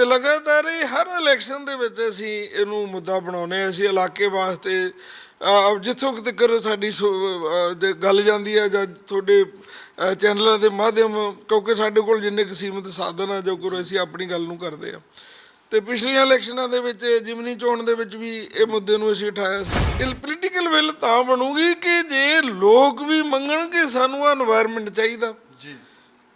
ਤੇ ਲਗਾਤਾਰ ਇਹ ਹਰ ਇਲੈਕਸ਼ਨ ਦੇ ਵਿੱਚ ਅਸੀਂ ਇਹਨੂੰ ਮੁੱਦਾ ਬਣਾਉਨੇ ਅਸੀਂ ਇਲਾਕੇ ਵਾਸਤੇ ਜਿੱਥੋਂ ਤੱਕ ਸਾਡੀ ਗੱਲ ਜਾਂਦੀ ਹੈ ਜਾਂ ਤੁਹਾਡੇ ਚੈਨਲਾਂ ਦੇ ਮਾਧਿਅਮ, ਕਿਉਂਕਿ ਸਾਡੇ ਕੋਲ ਜਿੰਨੇ ਕੁ ਸੀਮਤ ਸਾਧਨ ਆ ਜੋ ਕੋਲ ਅਸੀਂ ਆਪਣੀ ਗੱਲ ਨੂੰ ਕਰਦੇ ਆ। ਤੇ ਪਿਛਲੀਆਂ ਇਲੈਕਸ਼ਨਾਂ ਦੇ ਵਿੱਚ, ਜਿਮਨੀ ਚੋਣ ਦੇ ਵਿੱਚ ਵੀ ਇਹ ਮੁੱਦੇ ਨੂੰ ਅਸੀਂ ਉਠਾਇਆ ਸੀ। ਇਹ ਪੋਲੀਟੀਕਲ ਵਿਲ ਤਾਂ ਬਣੂਗੀ ਕਿ ਜੇ ਲੋਕ ਵੀ ਮੰਗਣਗੇ ਸਾਨੂੰ ਆ এনवायरमेंट ਚਾਹੀਦਾ। ਜੀ।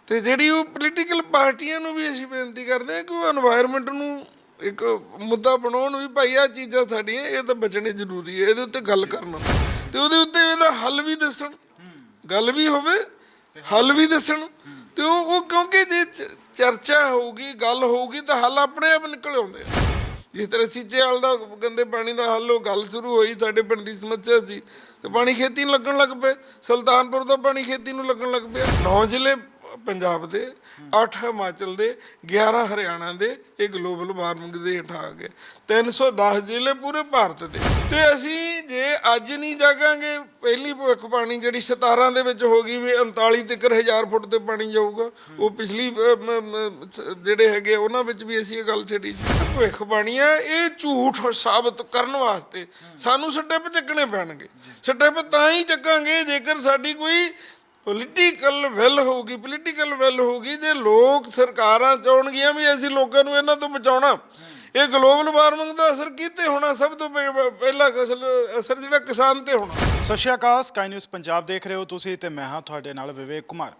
ਤੇ ਜਿਹੜੀ ਉਹ ਪੋਲੀਟੀਕਲ ਪਾਰਟੀਆਂ ਨੂੰ ਵੀ ਅਸੀਂ ਬੇਨਤੀ ਕਰਦੇ ਹਾਂ ਕਿ ਉਹ এনवायरमेंट ਨੂੰ ਇੱਕ ਮੁੱਦਾ ਬਣਾਉਣ ਵੀ ਭਾਈ ਆ ਚੀਜ਼ਾਂ ਸਾਡੀਆਂ, ਇਹ ਤਾਂ ਬਚਣੇ ਜ਼ਰੂਰੀ ਹੈ, ਇਹਦੇ ਉੱਤੇ ਗੱਲ ਕਰਨਾ ਤੇ ਉਹਦੇ ਉੱਤੇ ਇਹਦਾ ਹੱਲ ਵੀ ਦੱਸਣ। ਗੱਲ ਵੀ ਹੋਵੇ, ਹੱਲ ਵੀ ਦੱਸਣ। ਤੇ ਉਹ ਕਿਉਂਕਿ ਜੇ ਚਰਚਾ ਹੋਊਗੀ, ਗੱਲ ਹੋਊਗੀ, ਤਾਂ ਹੱਲ ਆਪਣੇ ਆਪ ਨਿਕਲ ਆਉਂਦੇ ਆ। ਜਿਸ ਤਰ੍ਹਾਂ ਸੀਚੇ ਵਾਲ ਦਾ ਗੰਦੇ ਪਾਣੀ ਦਾ ਹੱਲ, ਉਹ ਗੱਲ ਸ਼ੁਰੂ ਹੋਈ, ਸਾਡੇ ਪਿੰਡ ਦੀ ਸਮੱਸਿਆ ਸੀ। ਤੇ ਪਾਣੀ ਖੇਤੀ ਨੂੰ ਲੱਗਣ ਲੱਗ ਪਏ। ਸੁਲਤਾਨਪੁਰ ਦਾ ਪਾਣੀ ਖੇਤੀ ਨੂੰ ਲੱਗਣ ਲੱਗ ਪਿਆ। ਨੌ ਜ਼ਿਲ੍ਹੇ ਪੰਜਾਬ ਦੇ 8 ਹਿਮਾਚਲ ਦੇ 11 ਹਰਿਆਣਾ ਦੇ, ਇਹ ਗਲੋਬਲ ਵਾਰਮਿੰਗ ਦੇ ਹੇਠ ਆ ਗਏ 310 ਜ਼ਿਲ੍ਹੇ ਪੂਰੇ ਭਾਰਤ ਦੇ। ਤੇ ਅਸੀਂ ਜੇ ਅੱਜ ਨਹੀਂ ਜਾਗਾਂਗੇ, ਪਹਿਲੀ ਭਵਿੱਖਬਾਣੀ ਜਿਹੜੀ 17 ਦੇ ਵਿੱਚ ਹੋ ਗਈ ਵੀ 39 ਤੱਕ ਹਜ਼ਾਰ ਫੁੱਟ ਤੇ ਪਾਣੀ ਜਾਊਗਾ, ਉਹ ਪਿਛਲੀ ਜਿਹੜੇ ਹੈਗੇ ਉਹਨਾਂ ਵਿੱਚ ਵੀ ਅਸੀਂ ਇਹ ਗੱਲ ਛੱਡੀ ਸੀ। ਭਵਿੱਖਬਾਣੀ ਆ ਇਹ ਝੂਠ ਸਾਬਤ ਕਰਨ ਵਾਸਤੇ ਸਾਨੂੰ ਸੱਟੇ ਚੱਕਣੇ ਪੈਣਗੇ। ਸਟੈਪ ਤਾਂ ਹੀ ਚੱਕਾਂਗੇ ਜੇਕਰ ਸਾਡੀ ਕੋਈ ਪੋਲੀਟੀਕਲ ਵਿਲ ਹੋਊਗੀ ਪੋਲੀਟੀਕਲ ਵਿਲ ਹੋਊਗੀ, ਜੇ ਲੋਕ ਸਰਕਾਰਾਂ ਚਾਹਣਗੀਆਂ ਵੀ ਅਸੀਂ ਲੋਕਾਂ ਨੂੰ ਇਹਨਾਂ ਤੋਂ ਬਚਾਉਣਾ। ਇਹ ਗਲੋਬਲ ਵਾਰਮਿੰਗ ਦਾ ਅਸਰ ਕਿਤੇ ਹੋਣਾ ਸਭ ਤੋਂ ਪਹਿਲਾ ਅਸਲ, ਅਸਰ ਜਿਹੜਾ ਕਿਸਾਨ ਤੇ ਹੋਣਾ। ਸਤਿ ਸ਼੍ਰੀ ਅਕਾਲ ਸਕਾਈ ਨਿਊਜ਼ ਪੰਜਾਬ ਦੇਖ ਰਹੇ ਹੋ ਤੁਸੀਂ ਤੇ ਮੈਂ ਹਾਂ ਤੁਹਾਡੇ ਨਾਲ ਵਿਵੇਕ ਕੁਮਾਰ।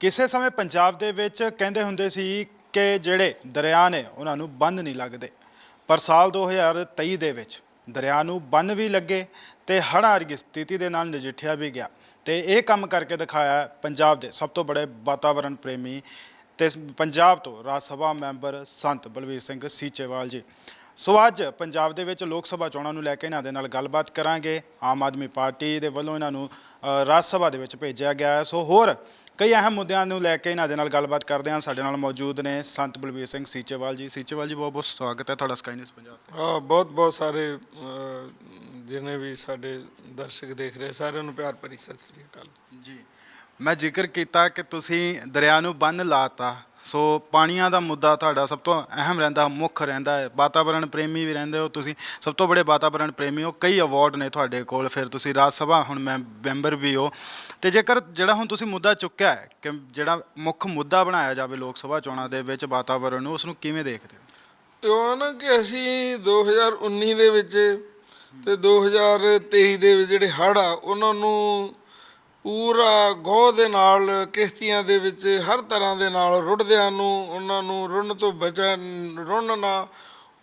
ਕਿਸੇ ਸਮੇਂ ਪੰਜਾਬ ਦੇ ਵਿੱਚ ਕਹਿੰਦੇ ਹੁੰਦੇ ਸੀ ਕਿ ਜਿਹੜੇ ਦਰਿਆ ਨੇ, ਉਹਨਾਂ ਨੂੰ ਬੰਦ ਨਹੀਂ ਲੱਗਦੇ। ਪਰ ਸਾਲ 2023 ਦੇ ਵਿੱਚ ਦਰਿਆ ਨੂੰ ਬੰਨ ਵੀ ਲੱਗੇ ਤੇ ਹੜ੍ਹਾਂ ਵਰਗੀ ਸਥਿਤੀ ਦੇ ਨਾਲ ਨਜਿੱਠਿਆ ਵੀ ਗਿਆ। ਤੇ ਇਹ ਕੰਮ ਕਰਕੇ ਦਿਖਾਇਆ ਪੰਜਾਬ ਦੇ ਸਭ ਤੋਂ ਬੜੇ ਵਾਤਾਵਰਣ ਪ੍ਰੇਮੀ ਤੇ ਪੰਜਾਬ ਤੋਂ ਰਾਜ ਸਭਾ ਮੈਂਬਰ ਸੰਤ ਬਲਵੀਰ ਸਿੰਘ ਸੀਚੇਵਾਲ ਜੀ। ਸੋ ਅੱਜ ਪੰਜਾਬ ਦੇ ਵਿੱਚ ਲੋਕ ਸਭਾ ਚੋਣਾਂ ਨੂੰ ਲੈ ਕੇ ਇਹਨਾਂ ਦੇ ਨਾਲ ਗੱਲਬਾਤ ਕਰਾਂਗੇ। ਆਮ ਆਦਮੀ ਪਾਰਟੀ ਦੇ ਵੱਲੋਂ ਇਹਨਾਂ ਨੂੰ ਰਾਜ ਸਭਾ ਦੇ ਵਿੱਚ ਭੇਜਿਆ ਗਿਆ ਹੈ। ਸੋ ਹੋਰ ਕਈ ਅਹਿਮ ਮੁੱਦਿਆਂ ਨੂੰ ਲੈ ਕੇ ਇਹਨਾਂ ਦੇ ਨਾਲ ਗੱਲਬਾਤ ਕਰਦੇ ਹਾਂ। ਸਾਡੇ ਨਾਲ ਮੌਜੂਦ ਨੇ ਸੰਤ ਬਲਵੀਰ ਸਿੰਘ ਸੀਚੇਵਾਲ ਜੀ। ਸੀਚੇਵਾਲ ਜੀ ਬਹੁਤ ਬਹੁਤ ਸਵਾਗਤ ਹੈ ਤੁਹਾਡਾ ਸਕਾਈ ਨਿਊਜ਼ ਪੰਜਾਬ ਤੇ। ਹਾਂ ਬਹੁਤ ਬਹੁਤ ਸਾਰੇ ਜਿਨੇ ਵੀ ਸਾਡੇ ਦਰਸ਼ਕ ਦੇਖ ਰਹੇ ਸਾਰਿਆਂ ਨੂੰ ਪਿਆਰ ਭਰੀ ਸਤਿ ਸ੍ਰੀ ਅਕਾਲ। ਜੀ। ਮੈਂ ਜ਼ਿਕਰ ਕੀਤਾ ਕਿ ਤੁਸੀਂ ਦਰਿਆ ਨੂੰ ਬੰਨ ਲਾਤਾ। ਸੋ ਪਾਣੀਆਂ ਦਾ ਮੁੱਦਾ ਤੁਹਾਡਾ ਸਭ ਤੋਂ ਅਹਿਮ ਰਹਿੰਦਾ, ਮੁੱਖ ਰਹਿੰਦਾ ਹੈ। ਵਾਤਾਵਰਣ ਪ੍ਰੇਮੀ ਵੀ ਰਹਿੰਦੇ ਹੋ ਤੁਸੀਂ। ਸਭ ਤੋਂ ਬੜੇ ਵਾਤਾਵਰਣ ਪ੍ਰੇਮੀ ਹੋ। ਕਈ ਅਵਾਰਡ ਨੇ ਤੁਹਾਡੇ ਕੋਲ। ਫਿਰ ਤੁਸੀਂ ਰਾਜ ਸਭਾ, ਹੁਣ ਮੈਂ ਮੈਂਬਰ ਵੀ ਹੋ। ਤੇ ਜੇਕਰ ਜਿਹੜਾ ਹੁਣ ਤੁਸੀਂ ਮੁੱਦਾ ਚੁੱਕਿਆ ਹੈ ਕਿ ਜਿਹੜਾ ਮੁੱਖ ਮੁੱਦਾ ਬਣਾਇਆ ਜਾਵੇ ਲੋਕ ਸਭਾ ਚੋਣਾਂ ਦੇ ਵਿੱਚ ਵਾਤਾਵਰਣ ਨੂੰ ਉਸ ਨੂੰ ਕਿਵੇਂ ਦੇਖਦੇ ਹੋ? ਇਹ ਨਾ ਕਿ ਅਸੀਂ 2019 ਦੇ ਵਿੱਚ ਤੇ 2023 ਦੇ ਵਿੱਚ ਜਿਹੜੇ ਹੜ੍ਹ ਆ, ਉਹਨਾਂ ਨੂੰ ਪੂਰਾ ਗੋਹ ਦੇ ਨਾਲ, ਕਿਸ਼ਤੀਆਂ ਦੇ ਵਿੱਚ, ਹਰ ਤਰ੍ਹਾਂ ਦੇ ਨਾਲ ਰੁੜਦਿਆਂ ਨੂੰ, ਉਹਨਾਂ ਨੂੰ ਰੁੜਨ ਤੋਂ ਬਚਾ, ਰੁੜਨ ਨਾ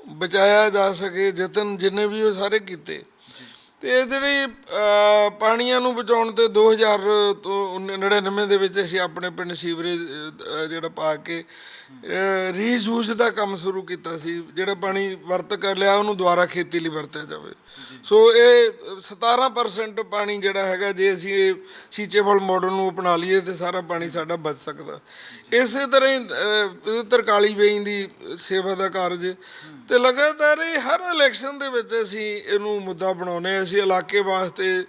ਬਚਾਇਆ ਜਾ ਸਕੇ, ਯਤਨ ਜਿੰਨੇ ਵੀ ਉਹ ਸਾਰੇ ਕੀਤੇ। ਤੇ ਇਹ ਜਿਹੜੀ ਪਾਣੀਆਂ ਨੂੰ ਬਚਾਉਣ ਤੇ 2000 ਤੋਂ 99 ਦੇ ਵਿੱਚ ਅਸੀਂ ਆਪਣੇ ਪਿੰਡ ਸੀਵਰੇਜ ਜਿਹੜਾ ਪਾ ਕੇ ਰੀਯੂਜ਼ ਦਾ ਕੰਮ ਸ਼ੁਰੂ ਕੀਤਾ ਸੀ, ਜਿਹੜਾ ਪਾਣੀ ਵਰਤ ਕਰ ਲਿਆ, ਉਹਨੂੰ ਦੁਬਾਰਾ ਖੇਤੀ ਲਈ ਵਰਤਿਆ ਜਾਵੇ। ਸੋ ਇਹ 17% ਪਾਣੀ ਜਿਹੜਾ ਹੈਗਾ, ਜੇ ਅਸੀਂ ਇਹ ਸੀਚੇਬਲ ਮਾਡਲ ਨੂੰ ਅਪਣਾ ਲਈਏ, ਤੇ ਸਾਰਾ ਪਾਣੀ ਸਾਡਾ ਬਚ ਸਕਦਾ। ਇਸੇ ਤਰ੍ਹਾਂ ਹੀ ਤਰਕਾਲੀ ਵੇਈ ਦੀ ਸੇਵਾ ਦਾ ਕਾਰਜ। ਤੇ ਲਗਾਤਾਰ ਇਹ ਹਰ ਇਲੈਕਸ਼ਨ ਦੇ ਵਿੱਚ ਅਸੀਂ ਇਹਨੂੰ ਮੁੱਦਾ ਬਣਾਉਨੇ ਅਸੀਂ ਇਲਾਕੇ ਵਾਸਤੇ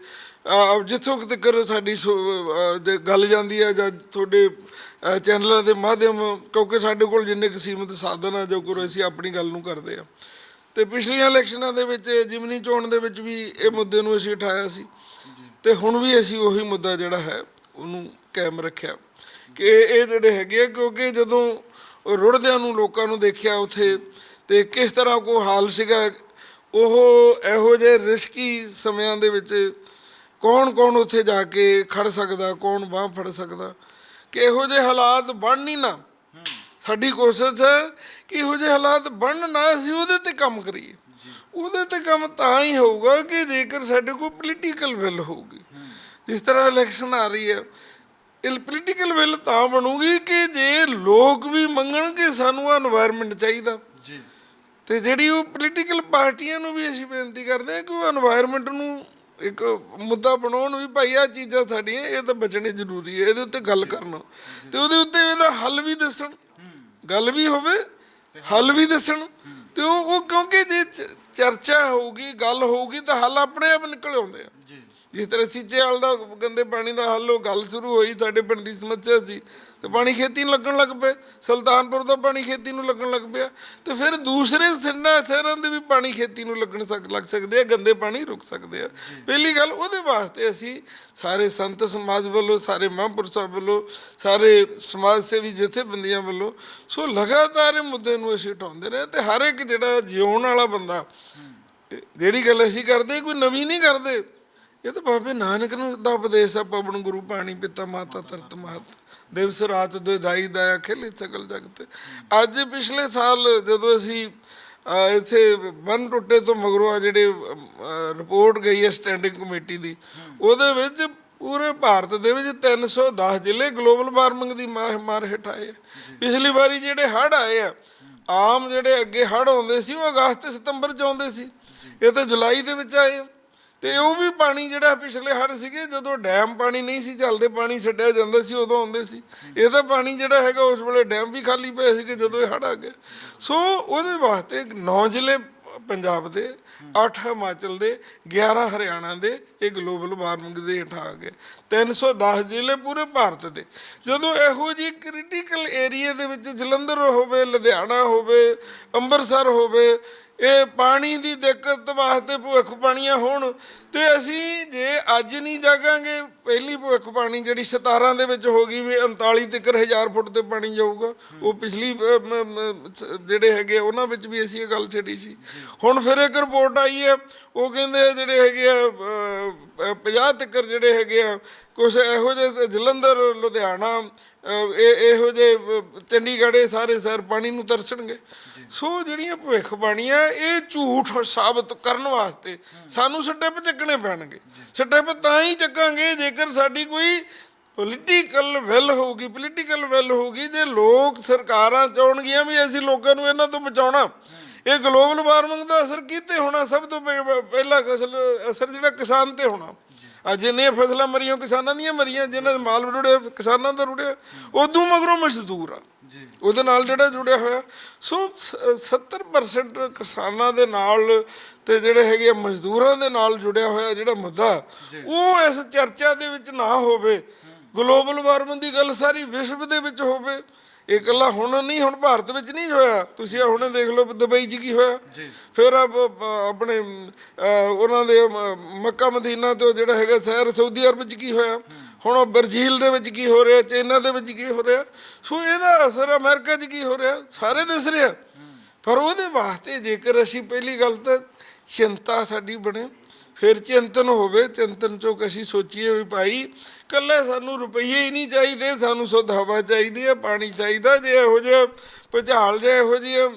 ਜਿੱਥੋਂ ਤੱਕ ਸਾਡੀ ਸੋ- ਗੱਲ ਜਾਂਦੀ ਹੈ ਜਾਂ ਤੁਹਾਡੇ ਚੈਨਲਾਂ ਦੇ ਮਾਧਿਅਮ ਕਿਉਂਕਿ ਸਾਡੇ ਕੋਲ ਜਿੰਨੇ ਕੁ ਸੀਮਤ ਸਾਧਨ ਆ ਜੋ ਕੋਈ ਅਸੀਂ ਆਪਣੀ ਗੱਲ ਨੂੰ ਕਰਦੇ ਆ। ਤੇ ਪਿਛਲੀਆਂ ਇਲੈਕਸ਼ਨਾਂ ਦੇ ਵਿੱਚ, ਜਿਮਨੀ ਚੋਣ ਦੇ ਵਿੱਚ ਵੀ ਇਹ ਮੁੱਦੇ ਨੂੰ ਅਸੀਂ ਉਠਾਇਆ ਸੀ। ਤੇ ਹੁਣ ਵੀ ਅਸੀਂ ਉਹੀ ਮੁੱਦਾ ਜਿਹੜਾ ਹੈ, ਉਹਨੂੰ ਕਾਇਮ ਰੱਖਿਆ। ਕਿ ਇਹ ਜਿਹੜੇ ਹੈਗੇ ਆ, ਕਿਉਂਕਿ ਜਦੋਂ ਰੁੜਦਿਆਂ ਨੂੰ ਲੋਕਾਂ ਨੂੰ ਦੇਖਿਆ ਉੱਥੇ, ਤੇ ਕਿਸ ਤਰ੍ਹਾਂ ਕੋ ਹਾਲ ਸੀਗਾ, ਉਹ ਇਹੋ ਜਿਹੇ ਰਿਸਕੀ ਸਮਿਆਂ ਦੇ ਵਿੱਚ ਕੌਣ ਕੌਣ ਉੱਥੇ ਜਾ ਕੇ ਖੜ ਸਕਦਾ ਕੌਣ ਬਾਹ ਫੜ ਸਕਦਾ? ਕਿ ਇਹੋ ਜਿਹੇ ਹਾਲਾਤ ਬਣ ਨਹੀਂ ਨਾ। ਸਾਡੀ ਕੋਸ਼ਿਸ਼ ਹੈ ਕਿ ਇਹੋ ਜਿਹੇ ਹਾਲਾਤ ਬਣਨ ਨਾ ਅਸੀਂ ਉਹਦੇ ਤੇ ਕੰਮ ਕਰੀਏ। ਉਹਦੇ ਤੇ ਕੰਮ ਤਾਂ ਹੀ ਹੋਊਗਾ ਕਿ ਜੇਕਰ ਸਾਡੇ ਕੋਲ ਪੋਲੀਟੀਕਲ ਵਿਲ ਹੋਊਗੀ। ਜਿਸ ਤਰ੍ਹਾਂ ਇਲੈਕਸ਼ਨ ਆ ਰਹੀ ਹੈ ਇਹ ਪੋਲੀਟੀਕਲ ਵਿਲ ਤਾਂ ਬਣੂਗੀ ਕਿ ਜੇ ਲੋਕ ਵੀ ਮੰਗਣ ਕਿ ਸਾਨੂੰ ਆ ਚਾਹੀਦਾ। ਜੀ। ਤੇ ਜਿਹੜੀ ਉਹ ਪੋਲੀਟੀਕਲ ਪਾਰਟੀਆਂ ਨੂੰ ਵੀ ਅਸੀਂ ਬੇਨਤੀ ਕਰਦੇ ਹਾਂ ਕਿ ਉਹ এনवायरमेंट ਨੂੰ ਇੱਕ ਮੁੱਦਾ ਬਣਾਉਣ ਵੀ ਭਾਈ ਆ ਚੀਜ਼ਾਂ ਸਾਡੀਆਂ ਇਹ ਤਾਂ ਬਚਣੇ ਜ਼ਰੂਰੀ ਹੈ ਇਹਦੇ ਉੱਤੇ ਗੱਲ ਕਰਨਾ। ਤੇ ਉਹਦੇ ਉੱਤੇ ਇਹਦਾ ਹੱਲ ਵੀ ਦੱਸਣ। ਗੱਲ ਵੀ ਹੋਵੇ ਹੱਲ ਵੀ ਦੱਸਣ। ਤੇ ਉਹ ਉਹ ਕਿਉਂਕਿ ਜੇ ਚਰਚਾ ਹੋਊਗੀ ਗੱਲ ਹੋਊਗੀ ਤਾਂ ਹੱਲ ਆਪਣੇ ਆਪ ਨਿਕਲ ਆਉਂਦੇ ਆ। ਜਿਸ ਤਰ੍ਹਾਂ ਸੀਚੇਵਾਲ ਦਾ ਗੰਦੇ ਪਾਣੀ ਦਾ ਹੱਲ ਉਹ ਗੱਲ ਸ਼ੁਰੂ ਹੋਈ ਸਾਡੇ ਪਿੰਡ ਦੀ ਸਮੱਸਿਆ ਸੀ। ਤੇ ਪਾਣੀ ਖੇਤੀ ਨੂੰ ਲੱਗਣ ਲੱਗ ਪਏ ਸੁਲਤਾਨਪੁਰ ਦਾ ਪਾਣੀ ਖੇਤੀ ਨੂੰ ਲੱਗਣ ਲੱਗ ਪਿਆ। ਤੇ ਫਿਰ ਦੂਸਰੇ ਸਿੰਡਾ ਸ਼ਹਿਰਾਂ ਦੇ ਵੀ ਪਾਣੀ ਖੇਤੀ ਨੂੰ ਲੱਗਣ ਸਕ, ਲੱਗ ਸਕਦੇ ਆ, ਗੰਦੇ ਪਾਣੀ ਰੁਕ ਸਕਦੇ ਆ। ਪਹਿਲੀ ਗੱਲ ਉਹਦੇ ਵਾਸਤੇ ਅਸੀਂ ਸਾਰੇ ਸੰਤ ਸਮਾਜ ਵੱਲੋਂ, ਸਾਰੇ ਮਹਾਂਪੁਰਸ਼ਾਂ ਵੱਲੋਂ, ਸਾਰੇ ਸਮਾਜ ਸੇਵੀ ਜਥੇਬੰਦੀਆਂ ਵੱਲੋਂ, ਸੋ ਲਗਾਤਾਰ ਇਹ ਮੁੱਦੇ ਨੂੰ ਅਸੀਂ ਉਠਾਉਂਦੇ ਰਹੇ ਤੇ ਹਰ ਇੱਕ ਜਿਹੜਾ ਜਿਉਣ ਵਾਲਾ ਬੰਦਾ ਜਿਹੜੀ ਗੱਲ ਅਸੀਂ ਕਰਦੇ, ਕੋਈ ਨਵੀਂ ਨਹੀਂ ਕਰਦੇ। ਇਹ ਤਾਂ ਬਾਬੇ ਨਾਨਕ ਨੂੰ ਦਾ ਉਪਦੇਸ਼ ਆ ਪਵਨ ਗੁਰੂ ਪਾਣੀ ਪਿਤਾ ਮਾਤਾ ਤਰਤ ਮਾਤ ਦਿਵਸ ਰਾਤ ਦੁਇ ਦਾਈ ਦਾਇਆ ਖੇਲੇ ਸਕਲ ਜਗਤ ਅੱਜ ਪਿਛਲੇ ਸਾਲ ਜਦੋਂ ਅਸੀਂ ਇੱਥੇ ਬੰਨ ਟੁੱਟੇ ਤੋਂ ਮਗਰੋਂ ਆ ਜਿਹੜੇ ਰਿਪੋਰਟ ਗਈ ਹੈ ਸਟੈਂਡਿੰਗ ਕਮੇਟੀ ਦੀ, ਉਹਦੇ ਵਿੱਚ ਪੂਰੇ ਭਾਰਤ ਦੇ ਵਿੱਚ 310 ਜ਼ਿਲ੍ਹੇ ਗਲੋਬਲ ਵਾਰਮਿੰਗ ਦੀ ਮਾਰ ਮਾਰ ਹੇਠ ਆਏ ਆ। ਪਿਛਲੀ ਵਾਰੀ ਜਿਹੜੇ ਹੜ੍ਹ ਆਏ ਆ, ਆਮ ਜਿਹੜੇ ਅੱਗੇ ਹੜ੍ਹ ਆਉਂਦੇ ਸੀ, ਉਹ ਅਗਸਤ ਸਤੰਬਰ ਚ ਆਉਂਦੇ ਸੀ ਇਹ ਤਾਂ ਜੁਲਾਈ ਦੇ ਵਿੱਚ ਆਏ ਆ। ਤੇ ਉਹ ਵੀ ਪਾਣੀ ਜਿਹੜਾ ਪਿਛਲੇ ਹੜ੍ਹ ਸੀਗੇ, ਜਦੋਂ ਡੈਮ ਪਾਣੀ ਨਹੀਂ ਸੀ ਚੱਲਦੇ, ਪਾਣੀ ਛੱਡਿਆ ਜਾਂਦਾ ਸੀ, ਉਦੋਂ ਆਉਂਦੇ ਸੀ। ਇਹ ਤਾਂ ਪਾਣੀ ਜਿਹੜਾ ਹੈਗਾ, ਉਸ ਵੇਲੇ ਡੈਮ ਵੀ ਖਾਲੀ ਪਏ ਸੀਗੇ, ਜਦੋਂ ਇਹ ਹੜ੍ਹ ਆ ਗਿਆ। ਸੋ ਉਹਦੇ ਵਾਸਤੇ 9 ਜ਼ਿਲ੍ਹੇ ਪੰਜਾਬ ਦੇ 8 ਹਿਮਾਚਲ ਦੇ 11 ਹਰਿਆਣਾ ਦੇ, ਇਹ ਗਲੋਬਲ ਵਾਰਮਿੰਗ ਦੇ ਹੇਠ ਆ ਗਏ। 310 ਜ਼ਿਲ੍ਹੇ ਪੂਰੇ ਭਾਰਤ ਦੇ। ਜਦੋਂ ਇਹੋ ਜਿਹੀ ਕ੍ਰਿਟੀਕਲ ਏਰੀਆ ਦੇ ਵਿੱਚ ਜਲੰਧਰ ਹੋਵੇ, ਲੁਧਿਆਣਾ ਹੋਵੇ, ਅੰਮ੍ਰਿਤਸਰ ਹੋਵੇ ਇਹ ਪਾਣੀ ਦੀ ਦਿੱਕਤ ਵਾਸਤੇ ਭੁੱਖ ਪਾਣੀਆਂ ਹੋਣ। ਤੇ ਅਸੀਂ ਜੇ ਅੱਜ ਨਹੀਂ ਜਾਗਾਂਗੇ ਪਹਿਲੀ ਭੁੱਖ ਪਾਣੀ ਜਿਹੜੀ 17 ਦੇ ਵਿੱਚ ਹੋ ਗਈ ਵੀ 39 ਤੱਕ ਹਜ਼ਾਰ ਫੁੱਟ ਤੇ ਪਾਣੀ ਜਾਊਗਾ ਉਹ ਪਿਛਲੀ ਜਿਹੜੇ ਹੈਗੇ ਆ, ਉਹਨਾਂ ਵਿੱਚ ਵੀ ਅਸੀਂ ਇਹ ਗੱਲ ਛੇੜੀ ਸੀ। ਹੁਣ ਫਿਰ ਇੱਕ ਰਿਪੋਰਟ ਆਈ ਹੈ ਉਹ ਕਹਿੰਦੇ ਜਿਹੜੇ ਹੈਗੇ ਆ ਅ, ਅ, 50 ਤੱਕ ਜਿਹੜੇ ਹੈਗੇ ਆ ਕੁਝ ਇਹੋ ਜਿਹੇ ਜਲੰਧਰ ਲੁਧਿਆਣਾ ਇਹ ਇਹੋ ਜਿਹੇ ਅ, ਚੰਡੀਗੜ੍ਹ ਸਾਰੇ ਸ਼ਹਿਰ ਪਾਣੀ ਨੂੰ ਤਰਸਣਗੇ। ਸੋ ਜਿਹੜੀਆਂ ਭਵਿੱਖ ਬਾਣੀਆਂ ਇਹ ਝੂਠ ਸਾਬਤ ਕਰਨ ਵਾਸਤੇ ਸਾਨੂੰ ਸਟੈਪ ਚੱਕਣੇ ਪੈਣਗੇ। ਸਟੈਪ ਤਾਂ ਹੀ ਚੱਕਾਂਗੇ ਜੇਕਰ ਸਾਡੀ ਕੋਈ ਪੋਲੀਟੀਕਲ ਵੈਲ ਹੋਊਗੀ ਪੋਲੀਟੀਕਲ ਵੈਲ ਹੋਊਗੀ ਜੇ ਲੋਕ ਸਰਕਾਰਾਂ ਚਾਹਣਗੀਆਂ ਵੀ ਅਸੀਂ ਲੋਕਾਂ ਨੂੰ ਇਹਨਾਂ ਤੋਂ ਬਚਾਉਣਾ। ਇਹ ਗਲੋਬਲ ਵਾਰਮਿੰਗ ਦਾ ਅਸਰ ਕਿਤੇ ਹੋਣਾ ਸਭ ਤੋਂ ਪਹਿ- ਪਹਿਲਾ ਅਸਰ ਜਿਹੜਾ ਕਿਸਾਨ ਤੇ ਹੋਣਾ। ਅੱਜ ਜਿੰਨੀਆਂ ਫਸਲਾਂ ਮਰੀਆਂ ਕਿਸਾਨਾਂ ਦੀਆਂ ਮਰੀਆਂ ਜਿਨ੍ਹਾਂ ਦੇ ਮਾਲ ਰੁੜਿਆ ਕਿਸਾਨਾਂ ਦਾ ਰੁੜਿਆ ਉਦੋਂ ਮਗਰੋਂ ਮਜ਼ਦੂਰ ਆ। ਉਹਦੇ ਨਾਲ ਜਿਹੜਾ ਜੁੜਿਆ ਹੋਇਆ। ਸੋ ਸ- 70% ਕਿਸਾਨਾਂ ਦੇ ਨਾਲ ਤੇ ਜਿਹੜੇ ਹੈਗੇ ਆ ਮਜ਼ਦੂਰਾਂ ਦੇ ਨਾਲ ਜੁੜਿਆ ਹੋਇਆ ਜਿਹੜਾ ਮੁੱਦਾ ਉਹ ਇਸ ਚਰਚਾ ਦੇ ਵਿੱਚ ਨਾ ਹੋਵੇ। ਗਲੋਬਲ ਵਾਰਮਿੰਗ ਦੀ ਗੱਲ ਸਾਰੀ ਵਿਸ਼ਵ ਦੇ ਵਿੱਚ ਹੋਵੇ। ਇਹ ਇਕੱਲਾ ਹੁਣ ਨਹੀਂ ਹੁਣ ਭਾਰਤ ਵਿੱਚ ਨਹੀਂ ਹੋਇਆ। ਤੁਸੀਂ ਹੁਣੇ ਦੇਖ ਲਓ ਦੁਬਈ 'ਚ ਕੀ ਹੋਇਆ। ਫਿਰ ਆਪ- ਆਪਣੇ ਉਹਨਾਂ ਦੇ ਮੱਕਾ ਮਦੀਨਾ ਤੋਂ ਜਿਹੜਾ ਹੈਗਾ ਸ਼ਹਿਰ ਸਾਊਦੀ ਅਰਬ 'ਚ ਕੀ ਹੋਇਆ। ਹੁਣ ਉਹ ਬਰਜ਼ੀਲ ਦੇ ਵਿੱਚ ਕੀ ਹੋ ਰਿਹਾ ਚਾਈਨਾ ਦੇ ਵਿੱਚ ਕੀ ਹੋ ਰਿਹਾ। ਸੋ ਇਹਦਾ ਅਸਰ ਅਮਰੀਕਾ 'ਚ ਕੀ ਹੋ ਰਿਹਾ ਸਾਰੇ ਦਿਸ ਰਿਹਾ ਪਰ ਉਹਦੇ ਵਾਸਤੇ ਜੇਕਰ ਅਸੀਂ ਪਹਿਲੀ ਗੱਲ ਤਾਂ ਚਿੰਤਾ ਸਾਡੀ ਬਣੇ ਫਿਰ ਚਿੰਤਨ ਹੋਵੇ ਚਿੰਤਨ ਚੋਂ ਅਸੀਂ ਸੋਚੀਏ ਵੀ ਭਾਈ ਕੱਲੇ ਸਾਨੂੰ ਰੁਪਈਏ ਹੀ ਨਹੀਂ ਚਾਹੀਦੇ ਸਾਨੂੰ ਸੁੱਧ ਹਵਾ ਚਾਹੀਦੀ ਹੈ ਪਾਣੀ ਚਾਹੀਦਾ ਜੇ ਇਹੋ ਜਿਹੇ ਭੁਚਾਲ ਜੇ ਇਹੋ ਜਿਹੇ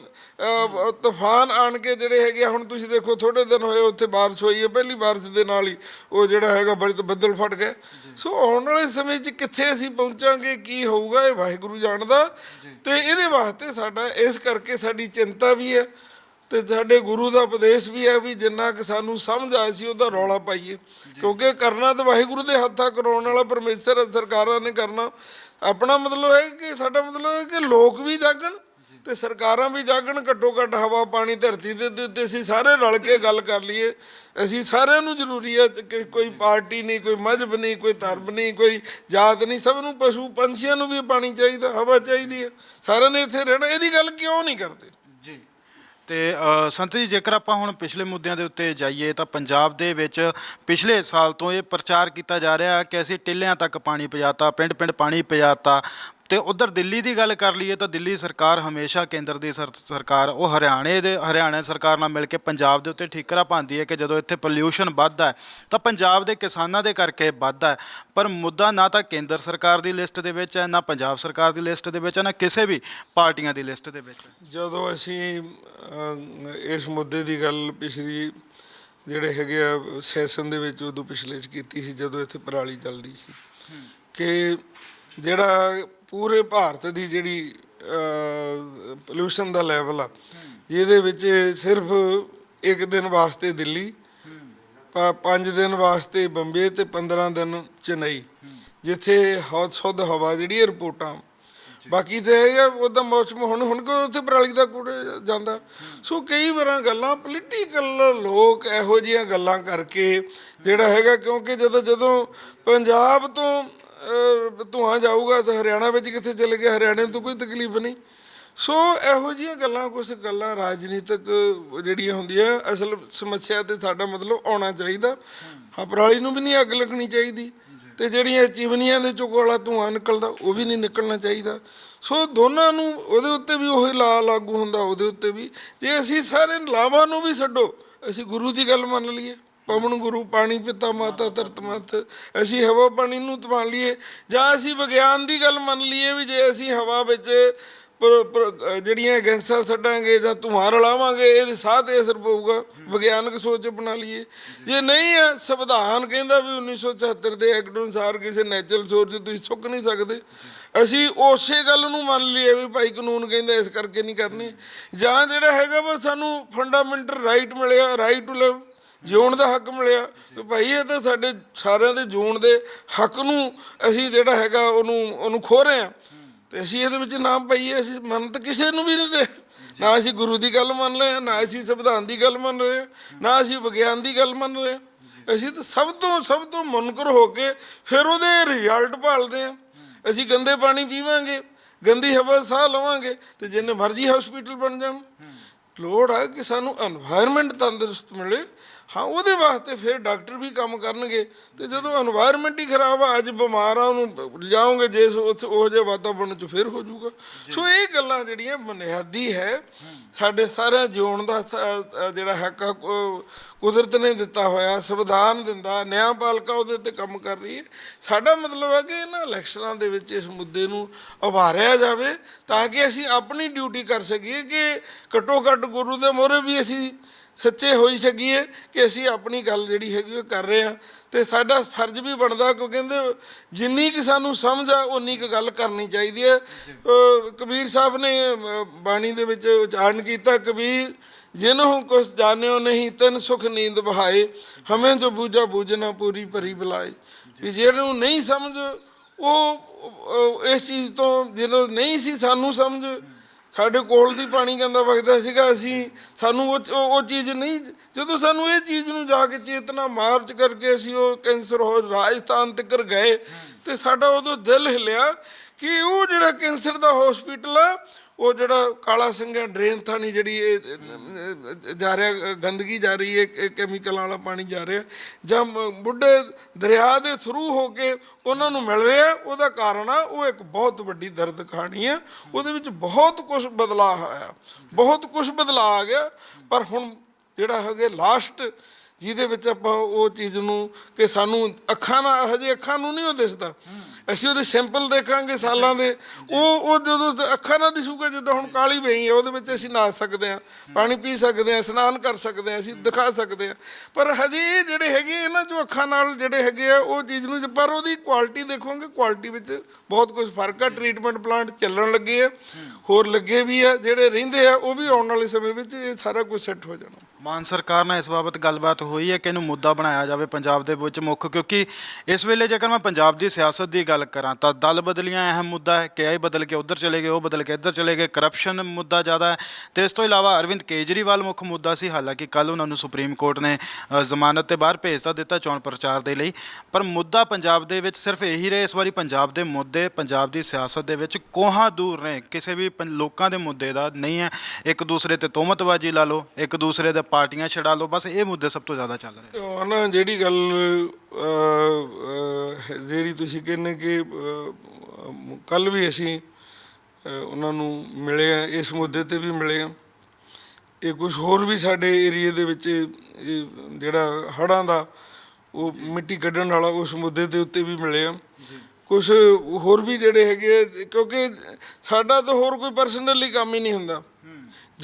ਤੂਫਾਨ ਆਣ ਕੇ ਜਿਹੜੇ ਹੈਗੇ ਹੁਣ ਤੁਸੀਂ ਦੇਖੋ ਥੋੜੇ ਦਿਨ ਹੋਏ ਉੱਥੇ ਬਾਰਿਸ਼ ਹੋਈ ਹੈ ਪਹਿਲੀ ਬਾਰਿਸ਼ ਦੇ ਨਾਲ ਹੀ ਉਹ ਜਿਹੜਾ ਹੈਗਾ ਬੜੇ ਬੱਦਲ ਫਟ ਗਏ। ਸੋ ਆਉਣ ਵਾਲੇ ਸਮੇਂ 'ਚ ਕਿੱਥੇ ਅਸੀਂ ਪਹੁੰਚਾਂਗੇ ਕੀ ਹੋਊਗਾ ਇਹ ਵਾਹਿਗੁਰੂ ਜਾਣਦਾ। ਤੇ ਇਹਦੇ ਵਾਸਤੇ ਸਾਡਾ ਇਸ ਕਰਕੇ ਸਾਡੀ ਚਿੰਤਾ ਵੀ ਹੈ। ਤੇ ਸਾਡੇ ਗੁਰੂ ਦਾ ਉਪਦੇਸ਼ ਵੀ ਹੈ ਵੀ ਜਿੰਨਾ ਕਿ ਸਾਨੂੰ ਸਮਝ ਆਇਆ ਸੀ ਉਹਦਾ ਰੌਲਾ ਪਾਈਏ। ਕਿਉਂਕਿ ਕਰਨਾ ਤਾਂ ਵਾਹਿਗੁਰੂ ਦੇ ਹੱਥਾਂ ਕਰਾਉਣ ਵਾਲਾ ਪਰਮੇਸ਼ਰ ਸਰਕਾਰਾਂ ਨੇ ਕਰਨਾ। ਆਪਣਾ ਮਤਲਬ ਹੈ ਕਿ ਸਾਡਾ ਮਤਲਬ ਹੈ ਕਿ ਲੋਕ ਵੀ ਜਾਗਣ ਤੇ ਸਰਕਾਰਾਂ ਵੀ ਜਾਗਣ ਘੱਟੋ ਘੱਟ ਹਵਾ ਪਾਣੀ ਧਰਤੀ ਦੇ ਉੱਤੇ ਅਸੀਂ ਸਾਰੇ ਰਲ ਕੇ ਗੱਲ ਕਰ ਲਈਏ। ਅਸੀਂ ਸਾਰਿਆਂ ਨੂੰ ਜ਼ਰੂਰੀ ਹੈ ਕਿ ਕੋਈ ਪਾਰਟੀ ਨਹੀਂ ਕੋਈ ਮਜ਼ਹਬ ਨਹੀਂ ਕੋਈ ਧਰਮ ਨਹੀਂ ਕੋਈ ਜਾਤ ਨਹੀਂ। ਸਭ ਨੂੰ ਪਸ਼ੂ ਪੰਛੀਆਂ ਨੂੰ ਵੀ ਪਾਣੀ ਚਾਹੀਦਾ ਹਵਾ ਚਾਹੀਦੀ ਹੈ। ਸਾਰਿਆਂ ਨੇ ਇੱਥੇ ਰਹਿਣਾ ਇਹਦੀ ਗੱਲ ਕਿਉਂ ਨਹੀਂ ਕਰਦੇ? ਜੀ। ਤੇ ਅ, ਸੰਤ ਜੀ ਜੇਕਰ ਆਪਾਂ ਹੁਣ ਪਿਛਲੇ ਮੁੱਦਿਆਂ ਦੇ ਉੱਤੇ ਜਾਈਏ ਤਾਂ ਪੰਜਾਬ ਦੇ ਵਿੱਚ ਪਿਛਲੇ ਸਾਲ ਤੋਂ ਇਹ ਪ੍ਰਚਾਰ ਕੀਤਾ ਜਾ ਰਿਹਾ ਕਿ ਅਸੀਂ ਟਿੱਲਿਆਂ ਤੱਕ ਪਾਣੀ ਪਹੁੰਚਾਤਾ ਪਿੰਡ-ਪਿੰਡ ਪਾਣੀ ਪਹੁੰਚਾਤਾ ਤੇ ਉਧਰ ਦਿੱਲੀ ਦੀ ਗੱਲ ਕਰ ਲਈਏ ਤਾਂ ਦਿੱਲੀ ਸਰਕਾਰ ਹਮੇਸ਼ਾ ਕੇਂਦਰ ਦੀ ਸਰ- ਸਰਕਾਰ ਉਹ ਹਰਿਆਣੇ ਦੇ ਹਰਿਆਣਾ ਸਰਕਾਰ ਨਾਲ ਮਿਲ ਕੇ ਪੰਜਾਬ ਦੇ ਉੱਤੇ ਠੀਕਰਾ ਪਾਉਂਦੀ ਹੈ ਕਿ ਜਦੋਂ ਇੱਥੇ ਪੋਲਿਊਸ਼ਨ ਵੱਧਦਾ ਹੈ ਤਾਂ ਪੰਜਾਬ ਦੇ ਕਿਸਾਨਾਂ ਦੇ ਕਰਕੇ ਵੱਧਦਾ ਹੈ। ਪਰ ਮੁੱਦਾ ਨਾ ਤਾਂ ਕੇਂਦਰ ਸਰਕਾਰ ਦੀ ਲਿਸਟ ਦੇ ਵਿੱਚ ਹੈ ਨਾ ਪੰਜਾਬ ਸਰਕਾਰ ਦੀ ਲਿਸਟ ਦੇ ਵਿੱਚ ਹੈ ਨਾ ਕਿਸੇ ਵੀ ਪਾਰਟੀਆਂ ਦੀ ਲਿਸਟ ਦੇ ਵਿੱਚ ਜਦੋਂ ਅਸੀਂ ਇਸ ਮੁੱਦੇ ਦੀ ਗੱਲ ਪਿਛਲੀ ਜਿਹੜੇ ਹੈਗੇ ਆ ਸੈਸ਼ਨ ਦੇ ਵਿੱਚ ਉਦੋਂ ਪਿਛਲੇ ਚ ਕੀਤੀ ਸੀ ਜਦੋਂ ਇੱਥੇ ਪਰਾਲੀ ਚੱਲਦੀ ਸੀ ਕਿ ਜਿਹੜਾ ਪੂਰੇ ਭਾਰਤ ਦੀ ਜਿਹੜੀ ਪੋਲੂਸ਼ਨ ਦਾ ਲੈਵਲ ਆ ਜਿਹਦੇ ਵਿੱਚ ਸਿਰਫ ਇੱਕ ਦਿਨ ਵਾਸਤੇ ਦਿੱਲੀ ਪੰਜ ਦਿਨ ਵਾਸਤੇ ਬੰਬੇ ਤੇ 15 ਦਿਨ ਚੇਨਈ, ਜਿੱਥੇ ਹੌਤ ਸੁੱਧ ਹਵਾ ਜਿਹੜੀ ਹੈ ਰਿਪੋਰਟਾਂ। ਬਾਕੀ ਤੇ ਹੈਗਾ ਉਹਦਾ ਮੌਸਮ ਹੁਣ ਹੁਣ ਕੋ ਉੱਥੇ ਪਰਾਲੀ ਦਾ ਕੂੜ ਜਾਂਦਾ? ਸੋ ਕਈ ਵਾਰਾਂ ਗੱਲਾਂ ਪੋਲੀਟੀਕਲ ਲੋਕ ਇਹੋ ਜਿਹੀਆਂ ਗੱਲਾਂ ਕਰਕੇ ਜਿਹੜਾ ਹੈਗਾ, ਕਿਉਂਕਿ ਜਦੋਂ ਜਦੋਂ ਪੰਜਾਬ ਤੋਂ ਧੂੰਆਂ ਜਾਊਗਾ ਤਾਂ ਹਰਿਆਣਾ ਵਿੱਚ ਕਿੱਥੇ ਚਲੇ ਗਿਆ? ਹਰਿਆਣੇ ਤੋਂ ਕੋਈ ਤਕਲੀਫ ਨਹੀਂ। ਸੋ ਇਹੋ ਜਿਹੀਆਂ ਗੱਲਾਂ ਕੁਝ ਗੱਲਾਂ ਰਾਜਨੀਤਿਕ ਜਿਹੜੀਆਂ ਹੁੰਦੀਆਂ, ਅਸਲ ਸਮੱਸਿਆ ਤੇ ਸਾਡਾ ਮਤਲਬ ਆਉਣਾ ਚਾਹੀਦਾ। ਹਾਂ ਨੂੰ ਵੀ ਨਹੀਂ ਅੱਗ ਲੱਗਣੀ ਚਾਹੀਦੀ ਤੇ ਜਿਹੜੀਆਂ ਚਿਮਨੀਆਂ ਦੇ ਚੋਂ ਵਾਲਾ ਧੂੰਆਂ ਨਿਕਲਦਾ, ਉਹ ਵੀ ਨਹੀਂ ਨਿਕਲਣਾ ਚਾਹੀਦਾ। ਸੋ ਦੋਨਾਂ ਨੂੰ, ਉਹਦੇ ਉੱਤੇ ਵੀ ਉਹੀ ਲਾ ਲਾਗੂ ਹੁੰਦਾ, ਉਹਦੇ ਉੱਤੇ ਵੀ। ਜੇ ਅਸੀਂ ਸਾਰੇ ਲਾਵਾਂ ਨੂੰ ਵੀ ਛੱਡੋ, ਅਸੀਂ ਗੁਰੂ ਦੀ ਗੱਲ ਮੰਨ ਲਈਏ। ਪਵਨ ਗੁਰੂ, ਪਾਣੀ ਪਿਤਾ ਮਾਤਾ, ਧਰਤ ਮਤ। ਅਸੀਂ ਹਵਾ ਪਾਣੀ ਨੂੰ ਤਮਾਨ ਲਈਏ। ਜਾਂ ਅਸੀਂ ਵਿਗਿਆਨ ਦੀ ਗੱਲ ਮੰਨ ਲਈਏ ਵੀ ਜੇ ਅਸੀਂ ਹਵਾ ਵਿੱਚ ਪਰ- ਜਿਹੜੀਆਂ ਗੈਸਾਂ ਛੱਡਾਂਗੇ ਜਾਂ ਧੂਆਂ ਰਲਾਵਾਂਗੇ, ਇਹਦੇ ਸਾਹ ਤੇ ਅਸਰ ਪਊਗਾ। ਵਿਗਿਆਨਕ ਸੋਚ ਬਣਾ ਲਈਏ। ਜੇ ਨਹੀਂ ਹੈ, ਸੰਵਿਧਾਨ ਕਹਿੰਦਾ ਵੀ 1976 ਦੇ ਐਕਟ ਅਨੁਸਾਰ ਕਿਸੇ ਨੈਚੁਰਲ ਸੋਰਸ ਤੁਸੀਂ ਸੁੱਕ ਨਹੀਂ ਸਕਦੇ। ਅਸੀਂ ਉਸੇ ਗੱਲ ਨੂੰ ਮੰਨ ਲਈਏ ਵੀ ਭਾਈ ਕਾਨੂੰਨ ਕਹਿੰਦਾ ਇਸ ਕਰਕੇ ਨਹੀਂ ਕਰਨੀ। ਜਾਂ ਜਿਹੜਾ ਹੈਗਾ ਵਾ ਸਾਨੂੰ ਫੰਡਾਮੈਂਟਲ ਰਾਈਟ ਮਿਲਿਆ ਰਾਈਟ ਟੂ ਲਿਵ ਜਿਉਣ ਦਾ ਹੱਕ ਮਿਲਿਆ। ਤੇ ਭਾਈ ਇਹ ਤਾਂ ਸਾਡੇ ਸਾਰਿਆਂ ਦੇ ਜਿਉਣ ਦੇ ਹੱਕ ਨੂੰ ਅਸੀਂ ਜਿਹੜਾ ਹੈਗਾ ਉਹਨੂੰ ਉਹਨੂੰ ਖੋ ਰਹੇ ਆ ਤੇ ਅਸੀਂ ਇਹਦੇ ਵਿੱਚ ਨਾਮ ਪਾਈਏ, ਅਸੀਂ ਮੰਨ ਤਾਂ ਕਿਸੇ ਨੂੰ ਵੀ ਨਹੀਂ ਨਾ ਅਸੀਂ ਗੁਰੂ ਦੀ ਗੱਲ ਮੰਨ ਰਹੇ ਨਾ ਅਸੀਂ ਸੰਵਿਧਾਨ ਦੀ ਗੱਲ ਮੰਨ ਰਹੇ ਨਾ ਅਸੀਂ ਵਿਗਿਆਨ ਦੀ ਗੱਲ ਮੰਨ ਰਹੇ ਅਸੀਂ ਤਾਂ ਸਭ ਤੋਂ ਸਭ ਤੋਂ ਮੁਨਕਰ ਹੋ ਕੇ ਫਿਰ ਉਹਦੇ ਰਿਜ਼ਲਟ ਭਾਲਦੇ ਆ ਅਸੀਂ ਗੰਦੇ ਪਾਣੀ ਪੀਵਾਂਗੇ, ਗੰਦੀ ਹਵਾ ਸਾਹ ਲਵਾਂਗੇ ਤੇ ਜਿੰਨੇ ਮਰਜ਼ੀ ਹਸਪੀਟਲ ਬਣ ਜਾਣ। ਲੋੜ ਆ ਕਿ ਸਾਨੂੰ এনवायरमेंट ਤੰਦਰੁਸਤ ਮਿਲੇ ਹਾਂ ਉਹਦੇ ਵਾਸਤੇ ਫਿਰ ਡਾਕਟਰ ਵੀ ਕੰਮ ਕਰਨਗੇ। ਤੇ ਜਦੋਂ এনवायरमेंट ਹੀ ਖਰਾਬ ਆ ਅੱਜ ਬਿਮਾਰ ਆ ਉਹਨੂੰ ਲਿਜਾਓਗੇ ਜੇ ਉਹ ਜੇ ਵਾਤਾਵਰਣ ਚ ਫਿਰ ਹੋ ਜਾਊਗਾ। ਸੋ ਇਹ ਗੱਲਾਂ ਜਿਹੜੀਆਂ ਬੁਨਿਆਦੀ ਹੈ ਸਾਡੇ ਸਾਰਿਆਂ ਜਿਉਣ ਦਾ ਜਿਹੜਾ ਹੱਕ ਕੁਦਰਤ ਨੇ ਦਿੱਤਾ ਹੋਇਆ ਸੰਵਿਧਾਨ ਦਿੰਦਾ ਨਿਆਂਪਾਲਿਕਾ ਉਹਦੇ ਤੇ ਕੰਮ ਕਰ ਰਹੀ ਹੈ। ਸਾਡਾ ਮਤਲਬ ਹੈ ਕਿ ਇਹਨਾਂ ਇਲੈਕਸ਼ਨਾਂ ਦੇ ਵਿੱਚ ਇਸ ਮੁੱਦੇ ਨੂੰ ਉਭਾਰਿਆ ਜਾਵੇ ਤਾਂ ਕਿ ਅਸੀਂ ਆਪਣੀ ਡਿਊਟੀ ਕਰ ਸਕੀਏ ਕਿ ਘਟੋ ਘਟ ਗੁਰੂ ਦੇ ਮੋਹਰੇ ਵੀ ਅਸੀਂ ਸੱਚੇ ਹੋਈ ਸਕੀਏ ਕਿ ਅਸੀਂ ਆਪਣੀ ਗੱਲ ਜਿਹੜੀ ਹੈਗੀ ਉਹ ਕਰ ਰਹੇ ਹਾਂ। ਤੇ ਸਾਡਾ ਫਰਜ਼ ਵੀ ਬਣਦਾ ਕਿ ਕਹਿੰਦੇ ਜਿੰਨੀ ਕਿ ਸਾਨੂੰ ਸਮਝ ਆ ਉਨੀ ਕੁ ਗੱਲ ਕਰਨੀ ਚਾਹੀਦੀ ਹੈ। ਕਬੀਰ ਸਾਹਿਬ ਨੇ ਬਾਣੀ ਦੇ ਵਿੱਚ ਉਚਾਰਨ ਕੀਤਾ, ਕਬੀਰ ਜਿਨਹੁ ਕੁਛ ਜਾਣਿਓ ਨਹੀਂ, ਤਨ ਸੁਖ ਨੀਂਦ ਬਹਾਏ ਹਮੇ ਜੋ ਬੂਝਾ ਬੂਝਣਾ ਪੂਰੀ ਭਰੀ ਬੁਲਾਏ। ਵੀ ਜਿਹਨੂੰ ਨਹੀਂ ਸਮਝ ਉਹ ਇਸ ਚੀਜ਼ ਤੋਂ, ਜਿਹਨੂੰ ਨਹੀਂ ਸੀ ਸਾਨੂੰ ਸਮਝ ਸਾਡੇ ਕੋਲ ਦੀ ਪਾਣੀ ਕਹਿੰਦਾ ਵਗਦਾ ਸੀਗਾ, ਅਸੀਂ ਸਾਨੂੰ ਉਹ ਉਹ ਚੀਜ਼ ਨਹੀਂ, ਜਦੋਂ ਸਾਨੂੰ ਇਹ ਚੀਜ਼ ਨੂੰ ਜਾ ਕੇ ਚੇਤਨਾ ਮਾਰਚ ਕਰਕੇ ਅਸੀਂ ਉਹ ਕੈਂਸਰ ਹੋ ਰਾਜਸਥਾਨ ਤੱਕ ਗਏ ਤੇ ਸਾਡਾ ਉਦੋਂ ਦਿਲ ਹਿੱਲਿਆ ਕਿ ਉਹ ਜਿਹੜਾ ਕੈਂਸਰ ਦਾ ਹਸਪੀਟਲ ਆ ਉਹ ਜਿਹੜਾ ਕਾਲਾ ਸਿੰਘਾ ਡਰੇਨ ਥਾਣੀ ਜਿਹੜੀ ਇਹ ਜਾ ਰਿਹਾ ਗੰਦਗੀ ਜਾ ਰਹੀ ਹੈ ਕੈਮੀਕਲ ਵਾਲਾ ਪਾਣੀ ਜਾ ਰਿਹਾ। ਜਾਂ ਬੁੱਢੇ ਦਰਿਆ ਦੇ ਥਰੂ ਹੋ ਕੇ ਉਹਨਾਂ ਨੂੰ ਮਿਲ ਰਿਹਾ, ਉਹਦਾ ਕਾਰਨ ਆ, ਉਹ ਇੱਕ ਬਹੁਤ ਵੱਡੀ ਦਰਦ ਕਹਾਣੀ ਆ। ਉਹਦੇ ਵਿੱਚ ਬਹੁਤ ਕੁਝ ਬਦਲਾਅ ਆਇਆ। ਬਹੁਤ ਕੁਝ ਬਦਲਾਅ ਆ ਗਿਆ, ਪਰ ਹੁਣ ਜਿਹੜਾ ਹੈਗੇ ਲਾਸਟ ਜਿਹਦੇ ਵਿੱਚ ਆਪਾਂ ਉਹ ਚੀਜ਼ ਨੂੰ ਕਿ ਸਾਨੂੰ ਅੱਖਾਂ ਨਾਲ ਹਜੇ ਅੱਖਾਂ ਨੂੰ ਨਹੀਂ ਉਹ ਦਿਸਦਾ। ਅਸੀਂ ਉਹਦੇ ਸਿੰਪਲ ਦੇਖਾਂਗੇ ਸਾਲਾਂ ਦੇ। ਉਹ ਉਹ ਜਦੋਂ ਅੱਖਾਂ ਨਾਲ ਦਿਸੂਗਾ ਜਿੱਦਾਂ ਹੁਣ ਕਾਲੀ ਪਈ ਹੈ ਉਹਦੇ ਵਿੱਚ ਅਸੀਂ ਨਹਾ ਸਕਦੇ ਹਾਂ ਪਾਣੀ ਪੀ ਸਕਦੇ ਹਾਂ ਇਸ਼ਨਾਨ ਕਰ ਸਕਦੇ ਹਾਂ ਅਸੀਂ ਦਿਖਾ ਸਕਦੇ ਹਾਂ। ਪਰ ਹਜੇ ਇਹ ਜਿਹੜੇ ਹੈਗੇ ਇਹਨਾਂ ਚੋਂ ਅੱਖਾਂ ਨਾਲ ਜਿਹੜੇ ਹੈਗੇ ਆ ਉਹ ਚੀਜ਼ ਨੂੰ ਪਰ ਉਹਦੀ ਕੁਆਲਿਟੀ ਦੇਖੋਗੇ ਕੁਆਲਿਟੀ ਵਿੱਚ ਬਹੁਤ ਕੁਝ ਫ਼ਰਕ ਆ। ਟ੍ਰੀਟਮੈਂਟ ਪਲਾਂਟ ਚੱਲਣ ਲੱਗੇ ਆ ਹੋਰ ਲੱਗੇ ਵੀ ਆ ਜਿਹੜੇ ਰਹਿੰਦੇ ਆ ਉਹ ਵੀ ਆਉਣ ਵਾਲੇ ਸਮੇਂ ਵਿੱਚ ਇਹ ਸਾਰਾ ਕੁਝ ਸੈੱਟ ਹੋ ਜਾਣਾ। ਮਾਨ ਸਰਕਾਰ ਨਾਲ ਇਸ ਬਾਬਤ ਗੱਲਬਾਤ ਹੋਈ ਹੈ ਕਿ ਇਹਨੂੰ ਮੁੱਦਾ ਬਣਾਇਆ ਜਾਵੇ ਪੰਜਾਬ ਦੇ ਵਿੱਚ ਮੁੱਖ, ਕਿਉਂਕਿ ਇਸ ਵੇਲੇ ਜੇਕਰ ਮੈਂ ਪੰਜਾਬ ਦੀ ਸਿਆਸਤ ਦੀ ਗੱਲ ਕਰਾਂ ਤਾਂ ਦਲ ਬਦਲੀਆਂ ਅਹਿਮ ਮੁੱਦਾ ਹੈ ਕਿ ਇਹ ਬਦਲ ਕੇ ਉਧਰ ਚਲੇ ਗਏ, ਉਹ ਬਦਲ ਕੇ ਇੱਧਰ ਚਲੇ ਗਏ ਕਰਪਸ਼ਨ ਮੁੱਦਾ ਜ਼ਿਆਦਾ ਹੈ। ਤੇ ਇਸ ਤੋਂ ਇਲਾਵਾ ਅਰਵਿੰਦ ਕੇਜਰੀਵਾਲ ਮੁੱਖ ਮੁੱਦਾ ਸੀ, ਹਾਲਾਂਕਿ ਕੱਲ ਉਹਨਾਂ ਨੂੰ ਸੁਪਰੀਮ ਕੋਰਟ ਨੇ ਜ਼ਮਾਨਤ ਤੇ ਬਾਹਰ ਭੇਜ ਤਾਂ ਦਿੱਤਾ ਚੋਣ ਪ੍ਰਚਾਰ ਦੇ ਲਈ। ਪਰ ਮੁੱਦਾ ਪੰਜਾਬ ਦੇ ਵਿੱਚ ਸਿਰਫ ਇਹੀ ਰਹੇ ਇਸ ਵਾਰੀ ਪੰਜਾਬ ਦੇ ਮੁੱਦੇ, ਪੰਜਾਬ ਦੀ ਸਿਆਸਤ ਦੇ ਵਿੱਚ ਕੋਹਾਂ ਦੂਰ ਨੇ, ਕਿਸੇ ਵੀ ਪੰ- ਲੋਕਾਂ ਦੇ ਮੁੱਦੇ ਦਾ ਨਹੀਂ ਹੈ। ਇੱਕ ਦੂਸਰੇ ਤੇ ਤੋਮਤਬਾਜ਼ੀ ਲਾ ਲਓ, ਇੱਕ ਦੂਸਰੇ ਦੇ ਪਾਰਟੀਆਂ ਛਡਾ ਲਓ ਬਸ ਇਹ ਮੁੱਦੇ ਸਭ ਤੋਂ ਜ਼ਿਆਦਾ ਚੱਲ ਰਹੇ ਉਹ ਨਾ ਜਿਹੜੀ ਗੱਲ ਅਹ, ਅਹ, ਜਿਹੜੀ ਤੁਸੀਂ ਕਹਿੰਦੇ ਕਿ ਕੱਲ ਵੀ ਅਸੀਂ ਅਹ, ਉਹਨਾਂ ਨੂੰ ਮਿਲੇ ਆ ਇਸ ਮੁੱਦੇ ਤੇ ਵੀ ਮਿਲੇ ਆ। ਇਹ ਕੁਝ ਹੋਰ ਵੀ ਸਾਡੇ ਏਰੀਏ ਦੇ ਵਿੱਚ ਇਹ ਜਿਹੜਾ ਹੜਾਂ ਦਾ ਉਹ ਮਿੱਟੀ ਕੱਢਣ ਵਾਲਾ ਉਸ ਮੁੱਦੇ ਦੇ ਉੱਤੇ ਵੀ ਮਿਲੇ ਆ। ਕੁਝ ਹੋਰ ਵੀ ਜਿਹੜੇ ਹੈਗੇ ਆ, ਕਿਉਂਕਿ ਸਾਡਾ ਤਾਂ ਹੋਰ ਕੋਈ ਪਰਸਨਲੀ ਕੰਮ ਹੀ ਨਹੀਂ ਹੁੰਦਾ।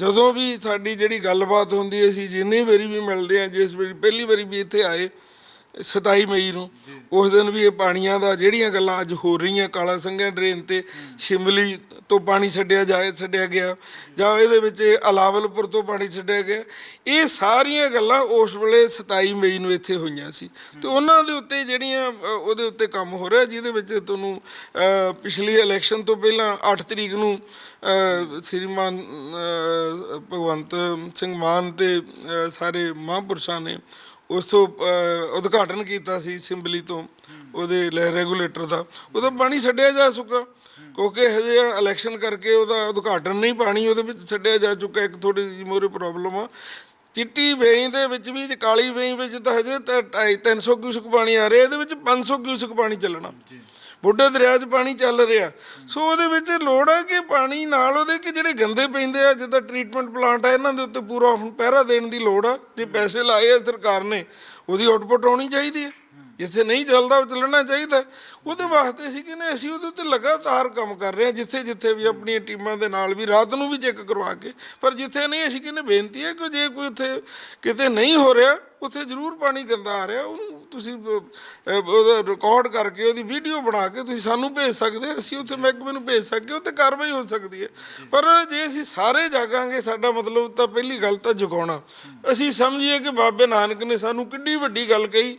ਜਦੋਂ ਵੀ ਸਾਡੀ ਜਿਹੜੀ ਗੱਲਬਾਤ ਹੁੰਦੀ ਅਸੀਂ ਜਿੰਨੀ ਵਾਰੀ ਵੀ ਮਿਲਦੇ ਆ ਜਿਸ ਵਾਰੀ ਪਹਿਲੀ ਵਾਰੀ ਵੀ ਇੱਥੇ ਆਏ 27 ਮਈ ਨੂੰ। ਉਸ ਦਿਨ ਵੀ ਇਹ ਪਾਣੀਆਂ ਦਾ ਜਿਹੜੀਆਂ ਗੱਲਾਂ ਅੱਜ ਹੋ ਰਹੀਆਂ ਕਾਲਾ ਸੰਘਿਆ ਡਰੇਨ ਤੇ ਸ਼ਿਮਲੀ ਤੋਂ ਪਾਣੀ ਛੱਡਿਆ ਜਾਏ ਛੱਡਿਆ ਗਿਆ। ਜਾਂ ਇਹਦੇ ਵਿੱਚ ਅਲਾਵਲਪੁਰ ਤੋਂ ਪਾਣੀ ਛੱਡਿਆ ਗਿਆ। ਇਹ ਸਾਰੀਆਂ ਗੱਲਾਂ ਉਸ ਵੇਲੇ 27 ਮਈ ਨੂੰ ਇੱਥੇ ਹੋਈਆਂ ਸੀ। ਤੇ ਉਹਨਾਂ ਦੇ ਉੱਤੇ ਜਿਹੜੀਆਂ ਉਹਦੇ ਉੱਤੇ ਕੰਮ ਹੋ ਰਿਹਾ ਜਿਹਦੇ ਵਿੱਚ ਤੁਹਾਨੂੰ ਪਿਛਲੀ ਇਲੈਕਸ਼ਨ ਤੋਂ ਪਹਿਲਾਂ 8 ਤਰੀਕ ਨੂੰ ਸ੍ਰੀਮਾਨ ਭਗਵੰਤ ਸਿੰਘ ਮਾਨ ਤੇ ਸਾਰੇ ਮਹਾਂਪੁਰਸ਼ਾਂ ਨੇ ਉਸ ਤੋਂ ਅ, ਉਦਘਾਟਨ ਕੀਤਾ ਸੀ ਸਿੰਬਲੀ ਤੋਂ ਉਹਦੇ ਲੈ ਰੈਗੂਲੇਟਰ ਦਾ। ਉਹਦਾ ਪਾਣੀ ਛੱਡਿਆ ਜਾ ਚੁੱਕਾ ਕਿਉਂਕਿ ਹਜੇ ਇਲੈਕਸ਼ਨ ਕਰਕੇ ਉਹਦਾ ਉਦਘਾਟਨ ਨਹੀਂ ਪਾਣੀ ਉਹਦੇ ਵਿੱਚ ਛੱਡਿਆ ਜਾ ਚੁੱਕਾ ਇੱਕ ਥੋੜੀ ਜਿਹੀ ਮੋਰੇ ਪ੍ਰੋਬਲਮ ਆ। ਚਿੱਟੀ ਵੇਈ ਦੇ ਵਿੱਚ ਵੀ ਤੇ ਕਾਲੀ ਵੇਈ ਵਿੱਚ ਤਾਂ ਹਜੇ ਤਾਂ 300 ਕਿਊਸਕ ਪਾਣੀ ਆ ਰਿਹਾ ਇਹਦੇ ਵਿੱਚ 500 ਕਿਊਸਕ ਪਾਣੀ ਚੱਲਣਾ। ਬੁੱਢੇ ਦਰਿਆ 'ਚ ਪਾਣੀ ਚੱਲ ਰਿਹਾ। ਸੋ ਉਹਦੇ ਵਿੱਚ ਲੋੜ ਹੈ ਕਿ ਪਾਣੀ ਨਾਲ ਉਹਦੇ ਕਿ ਜਿਹੜੇ ਗੰਦੇ ਪੈਂਦੇ ਆ, ਜਿੱਦਾਂ ਟ੍ਰੀਟਮੈਂਟ ਪਲਾਂਟ ਆ, ਇਹਨਾਂ ਦੇ ਉੱਤੇ ਪੂਰਾ ਹੁਣ ਪਹਿਰਾ ਦੇਣ ਦੀ ਲੋੜ ਆ। ਜੇ ਪੈਸੇ ਲਾਏ ਆ ਸਰਕਾਰ ਨੇ, ਉਹਦੀ ਆਊਟਪੁੱਟ ਆਉਣੀ ਚਾਹੀਦੀ ਹੈ ਜਿੱਥੇ ਨਹੀਂ ਚੱਲਦਾ, ਉਹ ਚੱਲਣਾ ਚਾਹੀਦਾ। ਉਹਦੇ ਵਾਸਤੇ ਅਸੀਂ ਕਹਿੰਦੇ ਅਸੀਂ ਉਹਦੇ ਉੱਤੇ ਲਗਾਤਾਰ ਕੰਮ ਕਰ ਰਹੇ ਹਾਂ ਜਿੱਥੇ ਜਿੱਥੇ ਵੀ ਆਪਣੀਆਂ ਟੀਮਾਂ ਦੇ ਨਾਲ ਵੀ ਰਾਤ ਨੂੰ ਵੀ ਚੈੱਕ ਕਰਵਾ ਕੇ। ਪਰ ਜਿੱਥੇ ਨਹੀਂ, ਅਸੀਂ ਕਹਿੰਦੇ ਬੇਨਤੀ ਹੈ ਕਿ ਜੇ ਕੋਈ ਉੱਥੇ ਕਿਤੇ ਨਹੀਂ ਹੋ ਰਿਹਾ, ਉੱਥੇ ਜ਼ਰੂਰ ਪਾਣੀ ਗੰਦਾ ਆ ਰਿਹਾ, ਉਹਨੂੰ ਤੁਸੀਂ ਉਹਦਾ ਰਿਕਾਰਡ ਕਰਕੇ ਉਹਦੀ ਵੀਡੀਓ ਬਣਾ ਕੇ ਤੁਸੀਂ ਸਾਨੂੰ ਭੇਜ ਸਕਦੇ ਅਸੀਂ ਉੱਥੇ ਮਹਿਕਮੇ ਨੂੰ ਭੇਜ ਸਕਦੇ ਉੱਥੇ ਕਾਰਵਾਈ ਹੋ ਸਕਦੀ ਹੈ। ਪਰ ਜੇ ਅਸੀਂ ਸਾਰੇ ਜਾਗਾਂਗੇ, ਸਾਡਾ ਮਤਲਬ ਤਾਂ ਪਹਿਲੀ ਗੱਲ ਤਾਂ ਜਗਾਉਣਾ। ਅਸੀਂ ਸਮਝੀਏ ਕਿ ਬਾਬੇ ਨਾਨਕ ਨੇ ਸਾਨੂੰ ਕਿੱਡੀ ਵੱਡੀ ਗੱਲ ਕਹੀ।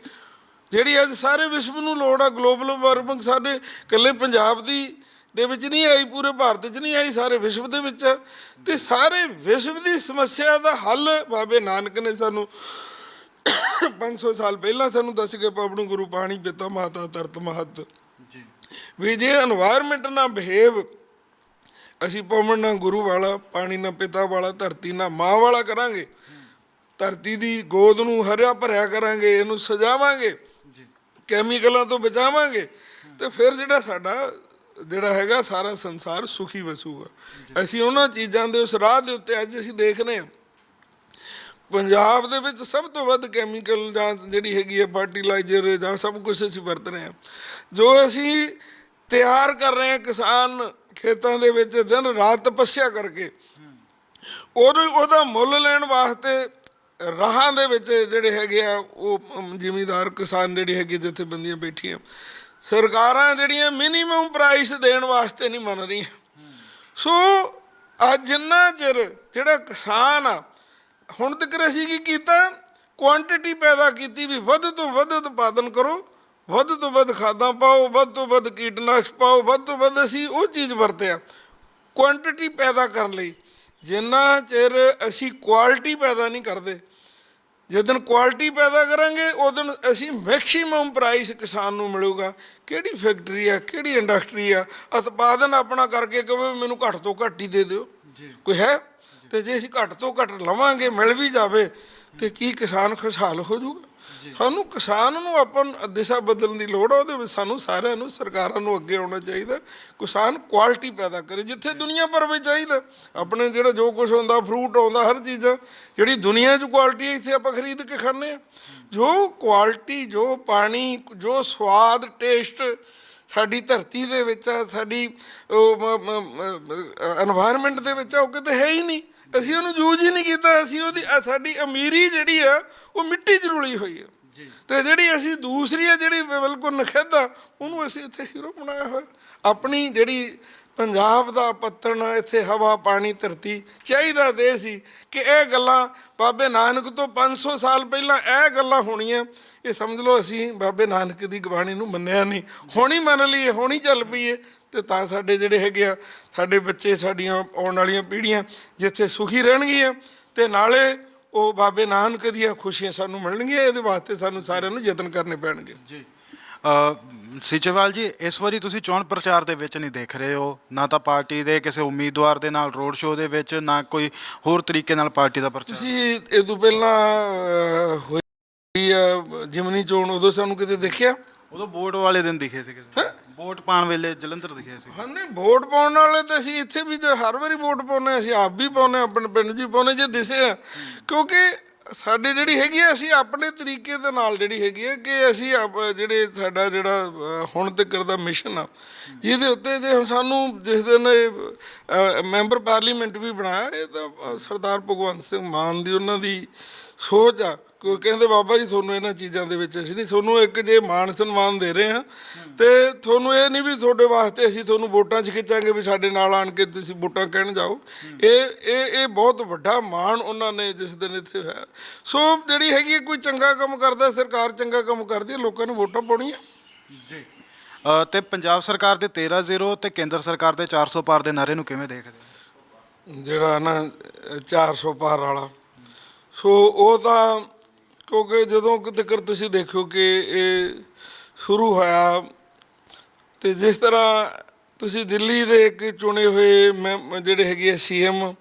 ਜਿਹੜੀ ਅੱਜ ਸਾਰੇ ਵਿਸ਼ਵ ਨੂੰ ਲੋੜ ਆ, ਗਲੋਬਲ ਵਾਰਮਿੰਗ ਸਾਡੇ ਇਕੱਲੇ ਪੰਜਾਬ ਦੀ, ਦੇ ਵਿੱਚ ਨਹੀਂ ਆਈ, ਪੂਰੇ ਭਾਰਤ 'ਚ ਨਹੀਂ ਆਈ, ਸਾਰੇ ਵਿਸ਼ਵ ਦੇ ਵਿੱਚ ਆ। ਤੇ ਸਾਰੇ ਵਿਸ਼ਵ ਦੀ ਸਮੱਸਿਆ ਦਾ ਹੱਲ ਬਾਬੇ ਨਾਨਕ ਨੇ ਸਾਨੂੰ 500 ਸਾਲ ਪਹਿਲਾਂ ਸਾਨੂੰ ਦੱਸ ਕੇ ਪਾਵਣੂ ਗੁਰੂ ਪਾਣੀ ਪਿਤਾ ਮਾਤਾ ਤਰਤ ਮਹਤ। ਜੀ। ਵੀ ਜੇ এনवायरमेंट ਨਾ ਬਿਹੇਵ ਅਸੀਂ ਪਵਨ ਨਾ ਗੁਰੂ ਵਾਲਾ ਪਾਣੀ ਨਾ ਪਿਤਾ ਵਾਲਾ ਧਰਤੀ ਨਾ ਮਾਂ ਵਾਲਾ ਕਰਾਂਗੇ। ਧਰਤੀ ਦੀ ਗੋਦ ਨੂੰ ਹਰਿਆ ਭਰਿਆ ਕਰਾਂਗੇ ਇਹਨੂੰ ਸਜਾਵਾਂਗੇ। ਜੀ। ਕੈਮੀਕਲਾਂ ਤੋਂ ਬਚਾਵਾਂਗੇ। ਤੇ ਫਿਰ ਜਿਹੜਾ ਸਾਡਾ ਜਿਹੜਾ ਹੈਗਾ ਸਾਰਾ ਸੰਸਾਰ ਸੁਖੀ ਵਸੂਗਾ। ਅਸੀਂ ਉਹਨਾਂ ਚੀਜ਼ਾਂ ਦੇ ਉਸ ਰਾਹ ਦੇ ਉੱਤੇ ਅੱਜ ਅਸੀਂ ਦੇਖ ਰਹੇ ਹਾਂ। ਪੰਜਾਬ ਦੇ ਵਿੱਚ ਸਭ ਤੋਂ ਵੱਧ ਕੈਮੀਕਲ ਜਾਂ ਜਿਹੜੀ ਹੈਗੀ ਹੈ ਫਰਟੀਲਾਈਜ਼ਰ ਜਾਂ ਸਭ ਕੁਝ ਅਸੀਂ ਵਰਤ ਰਹੇ ਹਾਂ। ਜੋ ਅਸੀਂ ਤਿਆਰ ਕਰ ਰਹੇ ਹਾਂ ਕਿਸਾਨ ਖੇਤਾਂ ਦੇ ਵਿੱਚ ਦਿਨ ਰਾਤ ਤਪੱਸਿਆ ਕਰਕੇ ਉਹਨੂੰ ਉਹਦਾ ਮੁੱਲ ਲੈਣ ਵਾਸਤੇ ਰਾਹਾਂ ਦੇ ਵਿੱਚ ਜਿਹੜੇ ਹੈਗੇ ਆ ਉਹ ਜ਼ਿਮੀਂਦਾਰ ਕਿਸਾਨ ਜਿਹੜੀ ਹੈਗੀ ਜਥੇਬੰਦੀਆਂ ਬੈਠੀਆਂ। ਸਰਕਾਰਾਂ ਜਿਹੜੀਆਂ ਮਿਨੀਮਮ ਪ੍ਰਾਈਸ ਦੇਣ ਵਾਸਤੇ ਨਹੀਂ ਮੰਨ ਰਹੀਆਂ। ਸੋ ਅੱਜ ਜਿੰਨਾ ਚਿਰ ਜਿਹੜਾ ਕਿਸਾਨ ਆ ਹੁਣ ਤੱਕ ਅਸੀਂ ਕੀ ਕੀਤਾ? ਕੁਆਂਟੀਟੀ ਪੈਦਾ ਕੀਤੀ ਵੀ ਵੱਧ ਤੋਂ ਵੱਧ ਉਤਪਾਦਨ ਕਰੋ ਵੱਧ ਤੋਂ ਵੱਧ ਖਾਦਾਂ ਪਾਓ ਵੱਧ ਤੋਂ ਵੱਧ ਕੀਟਨਾਸ਼ਕ ਪਾਓ ਵੱਧ ਤੋਂ ਵੱਧ ਅਸੀਂ ਉਹ ਚੀਜ਼ ਵਰਤਿਆ। ਕੁਆਂਟੀਟੀ ਪੈਦਾ ਕਰਨ ਲਈ। ਜਿੰਨਾ ਚਿਰ ਅਸੀਂ ਕੁਆਲਿਟੀ ਪੈਦਾ ਨਹੀਂ ਕਰਦੇ ਜਦੋਂ ਕੁਆਲਿਟੀ ਪੈਦਾ ਕਰਾਂਗੇ ਉਦੋਂ ਅਸੀਂ ਮੈਕਸਿਮਮ ਪ੍ਰਾਈਸ ਕਿਸਾਨ ਨੂੰ ਮਿਲੂਗਾ। ਕਿਹੜੀ ਫੈਕਟਰੀ ਆ ਕਿਹੜੀ ਇੰਡਸਟਰੀ ਆ? ਉਤਪਾਦਨ ਆਪਣਾ ਕਰਕੇ ਕਹੇ ਮੈਨੂੰ ਘੱਟ ਤੋਂ ਘੱਟ ਹੀ ਦੇ ਦਿਓ। ਜੀ। ਕੋਈ ਹੈ? ਤੇ ਜੇ ਅਸੀਂ ਘੱਟ ਤੋਂ ਘੱਟ ਲਵਾਂਗੇ ਮਿਲ ਵੀ ਜਾਵੇ ਤੇ ਕੀ ਕਿਸਾਨ ਖੁਸ਼ਹਾਲ ਹੋ ਜਾਊਗਾ ਸਾਨੂੰ ਕਿਸਾਨ ਨੂੰ ਆਪਣ ਦਿਸ਼ਾ ਬਦਲਣ ਦੀ ਲੋੜ ਆ ਉਹਦੇ ਵਿੱਚ ਸਾਨੂੰ ਸਾਰਿਆਂ ਨੂੰ ਸਰਕਾਰਾਂ ਨੂੰ ਅੱਗੇ ਆਉਣਾ ਚਾਹੀਦਾ ਕਿਸਾਨ ਕੁਆਲਿਟੀ ਪੈਦਾ ਕਰੇ ਜਿੱਥੇ ਦੁਨੀਆ ਭਰ ਵੀ ਚਾਹੀਦਾ ਆਪਣੇ ਜਿਹੜਾ ਜੋ ਕੁਝ ਹੁੰਦਾ ਫਰੂਟ ਆਉਂਦਾ ਹਰ ਚੀਜ਼ ਜਿਹੜੀ ਦੁਨੀਆ 'ਚ ਕੁਆਲਿਟੀ ਹੈ ਇੱਥੇ ਆਪਾਂ ਖਰੀਦ ਕੇ ਖਾਂਦੇ ਆ ਜੋ ਕੁਆਲਿਟੀ ਜੋ ਪਾਣੀ ਜੋ ਸਵਾਦ ਟੇਸਟ ਸਾਡੀ ਧਰਤੀ ਦੇ ਵਿੱਚ ਆ ਸਾਡੀ এনवायरमेंट ਦੇ ਵਿੱਚ ਉਹ ਕਿਤੇ ਹੈ ਹੀ ਨਹੀਂ ਅਸੀਂ ਉਹਨੂੰ ਯੂਜ਼ ਹੀ ਨਹੀਂ ਕੀਤਾ ਅਸੀਂ ਉਹਦੀ ਸਾਡੀ ਅਮੀਰੀ ਜਿਹੜੀ ਆ ਉਹ ਮਿੱਟੀ 'ਚ ਰੁਲੀ ਹੋਈ ਆ। ਤੇ ਜਿਹੜੀ ਅਸੀਂ ਦੂਸਰੀ ਆ ਜਿਹੜੀ ਬਿਲਕੁਲ ਨਖੇਦਾ ਉਹਨੂੰ ਅਸੀਂ ਇੱਥੇ ਹੀਰੋ ਬਣਾਇਆ ਹੋਇਆ। ਆਪਣੀ ਜਿਹੜੀ ਪੰਜਾਬ ਦਾ ਪੱਤਣ ਇੱਥੇ ਹਵਾ ਪਾਣੀ ਧਰਤੀ ਚਾਹੀਦਾ ਦੇ ਸੀ ਕਿ ਇਹ ਗੱਲਾਂ ਬਾਬੇ ਨਾਨਕ ਤੋਂ 500 ਸਾਲ ਪਹਿਲਾਂ ਇਹ ਗੱਲਾਂ ਹੋਣੀਆਂ। ਇਹ ਸਮਝ ਲਓ ਅਸੀਂ ਬਾਬੇ ਨਾਨਕ ਦੀ ਗਵਾਣੀ ਨੂੰ ਮੰਨਿਆ ਨਹੀਂ। ਹੁਣੀ ਮੰਨ ਲਈਏ ਹੁਣੀ ਚੱਲ ਪਈਏ। ਤੇ ਤਾਂ ਸਾਡੇ ਜਿਹੜੇ ਹੈਗੇ ਆ ਸਾਡੇ ਬੱਚੇ ਸਾਡੀਆਂ ਆਉਣ ਵਾਲੀਆਂ ਪੀੜ੍ਹੀਆਂ ਜਿੱਥੇ ਸੁਖੀ ਰਹਿਣਗੀਆਂ ਤੇ ਨਾਲੇ ਉਹ ਬਾਬੇ ਨਾਨਕ ਦੀਆਂ ਖੁਸ਼ੀਆਂ ਸਾਨੂੰ ਮਿਲਣਗੀਆਂ ਇਹਦੇ ਵਾਸਤੇ ਸਾਨੂੰ ਸਾਰਿਆਂ ਨੂੰ ਯਤਨ ਕਰਨੇ ਪੈਣਗੇ। ਜੀ। ਸਿਚੇਵਾਲ ਜੀ ਇਸ ਵਾਰੀ ਤੁਸੀਂ ਚੋਣ ਪ੍ਰਚਾਰ ਦੇ ਵਿੱਚ ਨਹੀਂ ਦੇਖ ਰਹੇ ਹੋ। ਨਾ ਤਾਂ ਪਾਰਟੀ ਦੇ ਕਿਸੇ ਉਮੀਦਵਾਰ ਦੇ ਨਾਲ ਰੋਡ ਸ਼ੋਅ ਦੇ ਵਿੱਚ ਨਾ ਕੋਈ ਹੋਰ ਤਰੀਕੇ ਨਾਲ ਪਾਰਟੀ ਦਾ ਪ੍ਰਚਾਰ। ਤੁਸੀਂ ਇਹ ਤੋਂ ਪਹਿਲਾਂ ਹੋਈ ਜਿਮਨੀ ਚੋਣ ਉਦੋਂ ਸਾਨੂੰ ਕਿਤੇ ਦੇਖਿਆ? ਉਦੋਂ ਵੋਟ ਵਾਲੇ ਦਿਨ ਦਿਖੇ ਸੀ ਕਿਸੇ ਵੋਟ ਪਾਉਣ ਵੇਲੇ ਜਲੰਧਰ ਦਿਖੇ ਸੀ। ਹਾਂ ਨਹੀਂ ਵੋਟ ਪਾਉਣ ਵਾਲੇ ਤਾਂ ਅਸੀਂ ਇੱਥੇ ਵੀ ਜੇ ਹਰ ਵਾਰੀ ਵੋਟ ਪਾਉਂਦੇ ਹਾਂ, ਅਸੀਂ ਆਪ ਵੀ ਪਾਉਂਦੇ ਹਾਂ, ਆਪਣੇ ਪਿੰਡ ਵੀ ਪਾਉਂਦੇ ਜੇ ਦਿਸੇ ਆ। ਕਿਉਂਕਿ ਸਾਡੇ ਜਿਹੜੀ ਹੈਗੀ ਆ ਅਸੀਂ ਆਪਣੇ ਤਰੀਕੇ ਦੇ ਨਾਲ ਜਿਹੜੀ ਹੈਗੀ ਆ ਕਿ ਅਸੀਂ ਜਿਹੜੇ ਸਾਡਾ ਜਿਹੜਾ ਹੁਣ ਤੱਕ ਦਾ ਮਿਸ਼ਨ ਆ ਜਿਹਦੇ ਉੱਤੇ ਜੇ ਸਾਨੂੰ ਜਿਸ ਦਿਨ ਮੈਂਬਰ ਪਾਰਲੀਮੈਂਟ ਵੀ ਬਣਾਇਆ ਇਹ ਤਾਂ ਸਰਦਾਰ ਭਗਵੰਤ ਸਿੰਘ ਮਾਨ ਦੀ ਉਹਨਾਂ ਦੀ ਸੋਚ ਆ। ਕੋਈ ਕਹਿੰਦੇ ਬਾਬਾ ਜੀ ਤੁਹਾਨੂੰ ਇਹਨਾਂ ਚੀਜ਼ਾਂ ਦੇ ਵਿੱਚ ਅਸੀਂ ਨਹੀਂ ਤੁਹਾਨੂੰ ਇੱਕ ਜੇ ਮਾਨ ਸਨਮਾਨ ਦੇ ਰਹੇ ਹਾਂ ਤੇ ਤੁਹਾਨੂੰ ਇਹ ਨਹੀਂ ਵੀ ਤੁਹਾਡੇ ਵਾਸਤੇ ਅਸੀਂ ਤੁਹਾਨੂੰ ਵੋਟਾਂ 'ਚ ਖਿੱਚਾਂਗੇ ਵੀ ਸਾਡੇ ਨਾਲ ਆਣ ਕੇ ਤੁਸੀਂ ਵੋਟਾਂ ਕਹਿਣ ਜਾਓ। ਇਹ ਇਹ ਇਹ ਬਹੁਤ ਵੱਡਾ ਮਾਣ ਉਹਨਾਂ ਨੇ ਜਿਸ ਦਿਨ ਇੱਥੇ ਹੋਇਆ। ਸੋ ਜਿਹੜੀ ਹੈਗੀ ਕੋਈ ਚੰਗਾ ਕੰਮ ਕਰਦਾ ਸਰਕਾਰ ਚੰਗਾ ਕੰਮ ਕਰਦੀ ਹੈ ਲੋਕਾਂ ਨੂੰ ਵੋਟਾਂ ਪਾਉਣੀਆਂ। ਜੀ। ਤੇ ਪੰਜਾਬ ਸਰਕਾਰ ਦੇ 13-0 ਤੇ ਕੇਂਦਰ ਸਰਕਾਰ ਦੇ 400 ਪਾਰ ਦੇ ਨਾਰੇ ਨੂੰ ਕਿਵੇਂ ਦੇਖਦੇ ਹੋ? ਜਿਹੜਾ ਨਾ ਅਹ 400 ਪਾਰ ਵਾਲਾ। ਸੋ ਉਹ ਤਾਂ ਕਿਉਂਕਿ ਜਦੋਂ ਤੱਕ ਤੁਸੀਂ ਦੇਖੋ ਕਿ ਇਹ ਸ਼ੁਰੂ ਹੋਇਆ, ਤੇ ਜਿਸ ਤਰ੍ਹਾਂ ਤੁਸੀਂ ਦਿੱਲੀ ਦੇ ਇੱਕ ਚੁਣੇ ਹੋਏ ਮੈਂ ਜਿਹੜੇ ਹੈਗੇ ਸੀਐਮ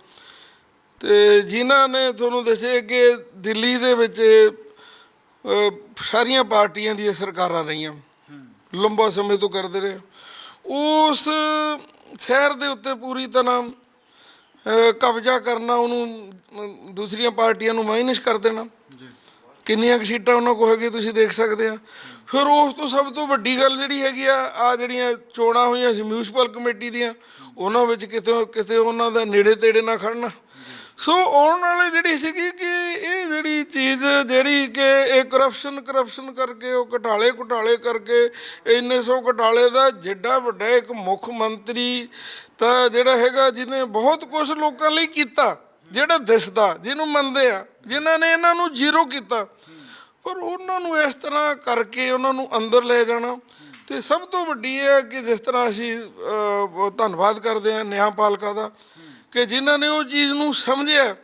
ਤੇ ਜਿਨ੍ਹਾਂ ਨੇ ਤੁਹਾਨੂੰ ਦੱਸਿਆ ਕਿ ਦਿੱਲੀ ਦੇ ਵਿੱਚ ਸਾਰੀਆਂ ਪਾਰਟੀਆਂ ਦੀਆਂ ਸਰਕਾਰਾਂ ਰਹੀਆਂ। ਲੰਬਾ ਸਮੇਂ ਤੋਂ ਕਰਦੇ ਰਹੇ। ਉਸ ਸ਼ਹਿਰ ਦੇ ਉੱਤੇ ਪੂਰੀ ਤਰ੍ਹਾਂ ਕਬਜ਼ਾ ਕਰਨਾ, ਉਹਨੂੰ ਦੂਸਰੀਆਂ ਪਾਰਟੀਆਂ ਨੂੰ ਮਾਈਨਸ ਕਰ ਦੇਣਾ। ਕਿੰਨੀਆਂ ਕੁ ਸੀਟਾਂ ਉਹਨਾਂ ਕੋਲ ਹੈਗੀ ਤੁਸੀਂ ਦੇਖ ਸਕਦੇ ਆ। ਫਿਰ ਉਸ ਤੋਂ ਸਭ ਤੋਂ ਵੱਡੀ ਗੱਲ ਜਿਹੜੀ ਹੈਗੀ ਆ ਆ ਜਿਹੜੀਆਂ ਚੋਣਾਂ ਹੋਈਆਂ ਸੀ ਮਿਊਨਿਸਪਲ ਕਮੇਟੀ ਦੀਆਂ, ਉਹਨਾਂ ਵਿੱਚ ਕਿਤੇ ਕਿਤੇ ਉਹਨਾਂ ਦਾ ਨੇੜੇ ਤੇੜੇ ਨਾ ਖੜਨਾ। ਸੋ ਆਉਣ ਵਾਲੇ ਜਿਹੜੀ ਸੀਗੀ ਕਿ ਇਹ ਜਿਹੜੀ ਚੀਜ਼ ਜਿਹੜੀ ਕਿ ਇਹ ਕਰਪਸ਼ਨ ਕਰਪਸ਼ਨ ਕਰਕੇ, ਉਹ ਘਟਾਲੇ ਘਟਾਲੇ ਕਰਕੇ, ਇੰਨੇ ਸੌ ਘਟਾਲੇ ਦਾ ਜਿੱਡਾ ਵੱਡਾ ਇੱਕ ਮੁੱਖ ਮੰਤਰੀ ਤਾਂ ਜਿਹੜਾ ਹੈਗਾ ਜਿਹਨੇ ਬਹੁਤ ਕੁਝ ਲੋਕਾਂ ਲਈ ਕੀਤਾ, ਜਿਹੜਾ ਦਿਸਦਾ, ਜਿਹਨੂੰ ਮੰਨਦੇ ਆ। ਜਿਨ੍ਹਾਂ ਨੇ ਇਹਨਾਂ ਨੂੰ ਜ਼ੀਰੋ ਕੀਤਾ। ਪਰ ਉਹਨਾਂ ਨੂੰ ਇਸ ਤਰ੍ਹਾਂ ਕਰਕੇ ਉਹਨਾਂ ਨੂੰ ਅੰਦਰ ਲੈ ਜਾਣਾ। ਤੇ ਸਭ ਤੋਂ ਵੱਡੀ ਇਹ ਹੈ ਕਿ ਜਿਸ ਤਰ੍ਹਾਂ ਅਸੀਂ ਧੰਨਵਾਦ ਕਰਦੇ ਹਾਂ ਨਿਆਂਪਾਲਕਾ ਦਾ ਕਿ ਜਿਨ੍ਹਾਂ ਨੇ ਉਹ ਚੀਜ਼ ਨੂੰ ਸਮਝਿਆ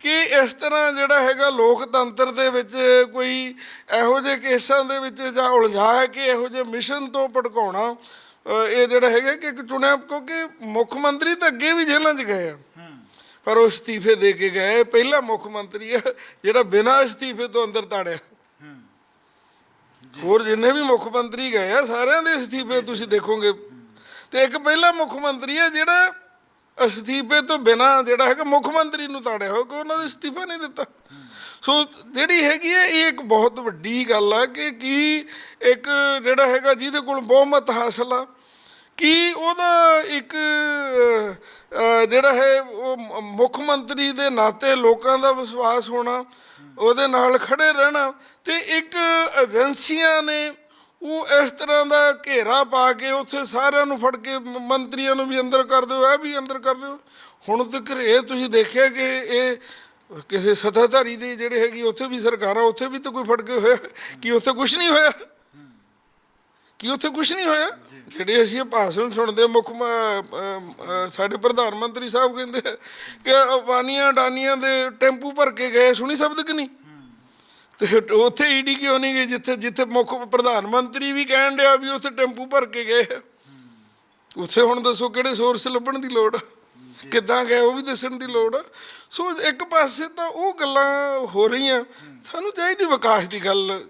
ਕਿ ਇਸ ਤਰ੍ਹਾਂ ਜਿਹੜਾ ਹੈਗਾ ਲੋਕਤੰਤਰ ਦੇ ਵਿੱਚ ਕੋਈ ਇਹੋ ਜਿਹੇ ਕੇਸਾਂ ਦੇ ਵਿੱਚ ਜਾਂ ਉਲਝਾ ਕਿ ਇਹੋ ਜਿਹੇ ਮਿਸ਼ਨ ਤੋਂ ਭਟਕਾਉਣਾ ਇਹ ਜਿਹੜਾ ਹੈਗਾ ਕਿ ਇੱਕ ਚੁਣਿਆ ਕਿਉਂਕਿ ਮੁੱਖ ਮੰਤਰੀ ਤਾਂ ਅੱਗੇ ਵੀ ਜੇਲ੍ਹਾਂ 'ਚ ਗਏ ਆ। ਪਰ ਉਹ ਅਸਤੀਫੇ ਦੇ ਕੇ ਗਏ। ਪਹਿਲਾ ਮੁੱਖ ਮੰਤਰੀ ਆ ਜਿਹੜਾ ਬਿਨਾਂ ਅਸਤੀਫੇ ਤੋਂ ਅੰਦਰ ਤਾੜਿਆ। ਹੋਰ ਜਿੰਨੇ ਵੀ ਮੁੱਖ ਮੰਤਰੀ ਗਏ ਆ, ਸਾਰਿਆਂ ਦੇ ਅਸਤੀਫੇ ਤੁਸੀਂ ਦੇਖੋਗੇ। ਤੇ ਇੱਕ ਪਹਿਲਾ ਮੁੱਖ ਮੰਤਰੀ ਹੈ, ਜਿਹੜਾ ਅਸਤੀਫੇ ਤੋਂ ਬਿਨਾਂ ਜਿਹੜਾ ਹੈਗਾ, ਮੁੱਖ ਮੰਤਰੀ ਨੂੰ ਤਾੜਿਆ ਹੋ ਕਿ ਉਹਨਾਂ ਦੇ ਅਸਤੀਫਾ ਨਹੀਂ ਦਿੱਤਾ। ਸੋ ਜਿਹੜੀ ਹੈਗੀ ਹੈ, ਇਹ ਇੱਕ ਬਹੁਤ ਵੱਡੀ ਗੱਲ ਆ ਕਿ ਕੀ ਇੱਕ ਜਿਹੜਾ ਹੈਗਾ, ਜਿਹਦੇ ਕੋਲ ਬਹੁਮਤ ਹਾਸਲ ਆ ਕੀ ਉਹਦਾ ਇੱਕ ਜਿਹੜਾ ਹੈ, ਉਹ ਮੁੱਖ ਮੰਤਰੀ ਦੇ ਨਾਤੇ ਲੋਕਾਂ ਦਾ ਵਿਸ਼ਵਾਸ ਹੋਣਾ, ਉਹਦੇ ਨਾਲ ਖੜੇ ਰਹਿਣਾ ਤੇ ਇੱਕ ਏਜੰਸੀਆਂ ਨੇ ਉਹ ਇਸ ਤਰ੍ਹਾਂ ਦਾ ਘੇਰਾ ਪਾ ਕੇ ਉੱਥੇ ਸਾਰਿਆਂ ਨੂੰ ਫੜ ਕੇ ਮੰਤਰੀਆਂ ਨੂੰ ਵੀ ਅੰਦਰ ਕਰ ਦਿਓ, ਇਹ ਵੀ ਅੰਦਰ ਕਰ ਦਿਓ। ਹੁਣ ਤੱਕ ਇਹ ਤੁਸੀਂ ਦੇਖਿਆ ਕਿ ਇਹ ਕਿਸੇ ਸੱਤਾਧਾਰੀ ਦੇ ਜਿਹੜੇ ਹੈਗੀ, ਉੱਥੇ ਵੀ ਸਰਕਾਰਾਂ, ਉੱਥੇ ਵੀ ਤਾਂ ਕੋਈ ਫੜ ਕੇ ਹੋਇਆ, ਕਿ ਉੱਥੇ ਕੁਝ ਨਹੀਂ ਹੋਇਆ? ਕਿ ਉੱਥੇ ਕੁਝ ਨਹੀਂ ਹੋਇਆ? ਜਿਹੜੇ ਅਸੀਂ ਇਹ ਭਾਸ਼ਣ ਸੁਣਦੇ ਮੁੱਖ ਮ- ਅਮ, ਅ, ਸਾਡੇ ਪ੍ਰਧਾਨ ਮੰਤਰੀ ਸਾਹਿਬ ਕਹਿੰਦੇ ਆ ਕਿ ਅਬਾਨੀਆਂ ਅਡਾਨੀਆਂ ਦੇ ਟੈਂਪੂ ਭਰ ਕੇ ਗਏ ਸੁਣੀ ਸ਼ਬਦ ਕਿ ਨਹੀਂ? ਤੇ ਉੱਥੇ ਈਡੀ ਕਿਉਂ ਨਹੀਂ ਗਈ ਜਿੱਥੇ ਜਿੱਥੇ ਮੁੱਖ ਪ੍ਰਧਾਨ ਮੰਤਰੀ ਵੀ ਕਹਿਣ ਡਿਆ ਵੀ ਉੱਥੇ ਟੈਂਪੂ ਭਰ ਕੇ ਗਏ। ਆ। ਉੱਥੇ ਹੁਣ ਦੱਸੋ ਕਿਹੜੇ ਸੋਰਸ ਲੱਭਣ ਦੀ ਲੋੜ? ਆ ਕਿੱਦਾਂ ਗਏ ਉਹ ਵੀ ਦੱਸਣ ਦੀ ਲੋੜ? ਆ ਸੋ ਇੱਕ ਪਾਸੇ ਤਾਂ ਉਹ ਗੱਲਾਂ ਹੋ ਰਹੀਆਂ। ਸਾਨੂੰ ਚਾਹੀਦੀ ਵਿਕਾਸ ਦੀ ਗੱਲ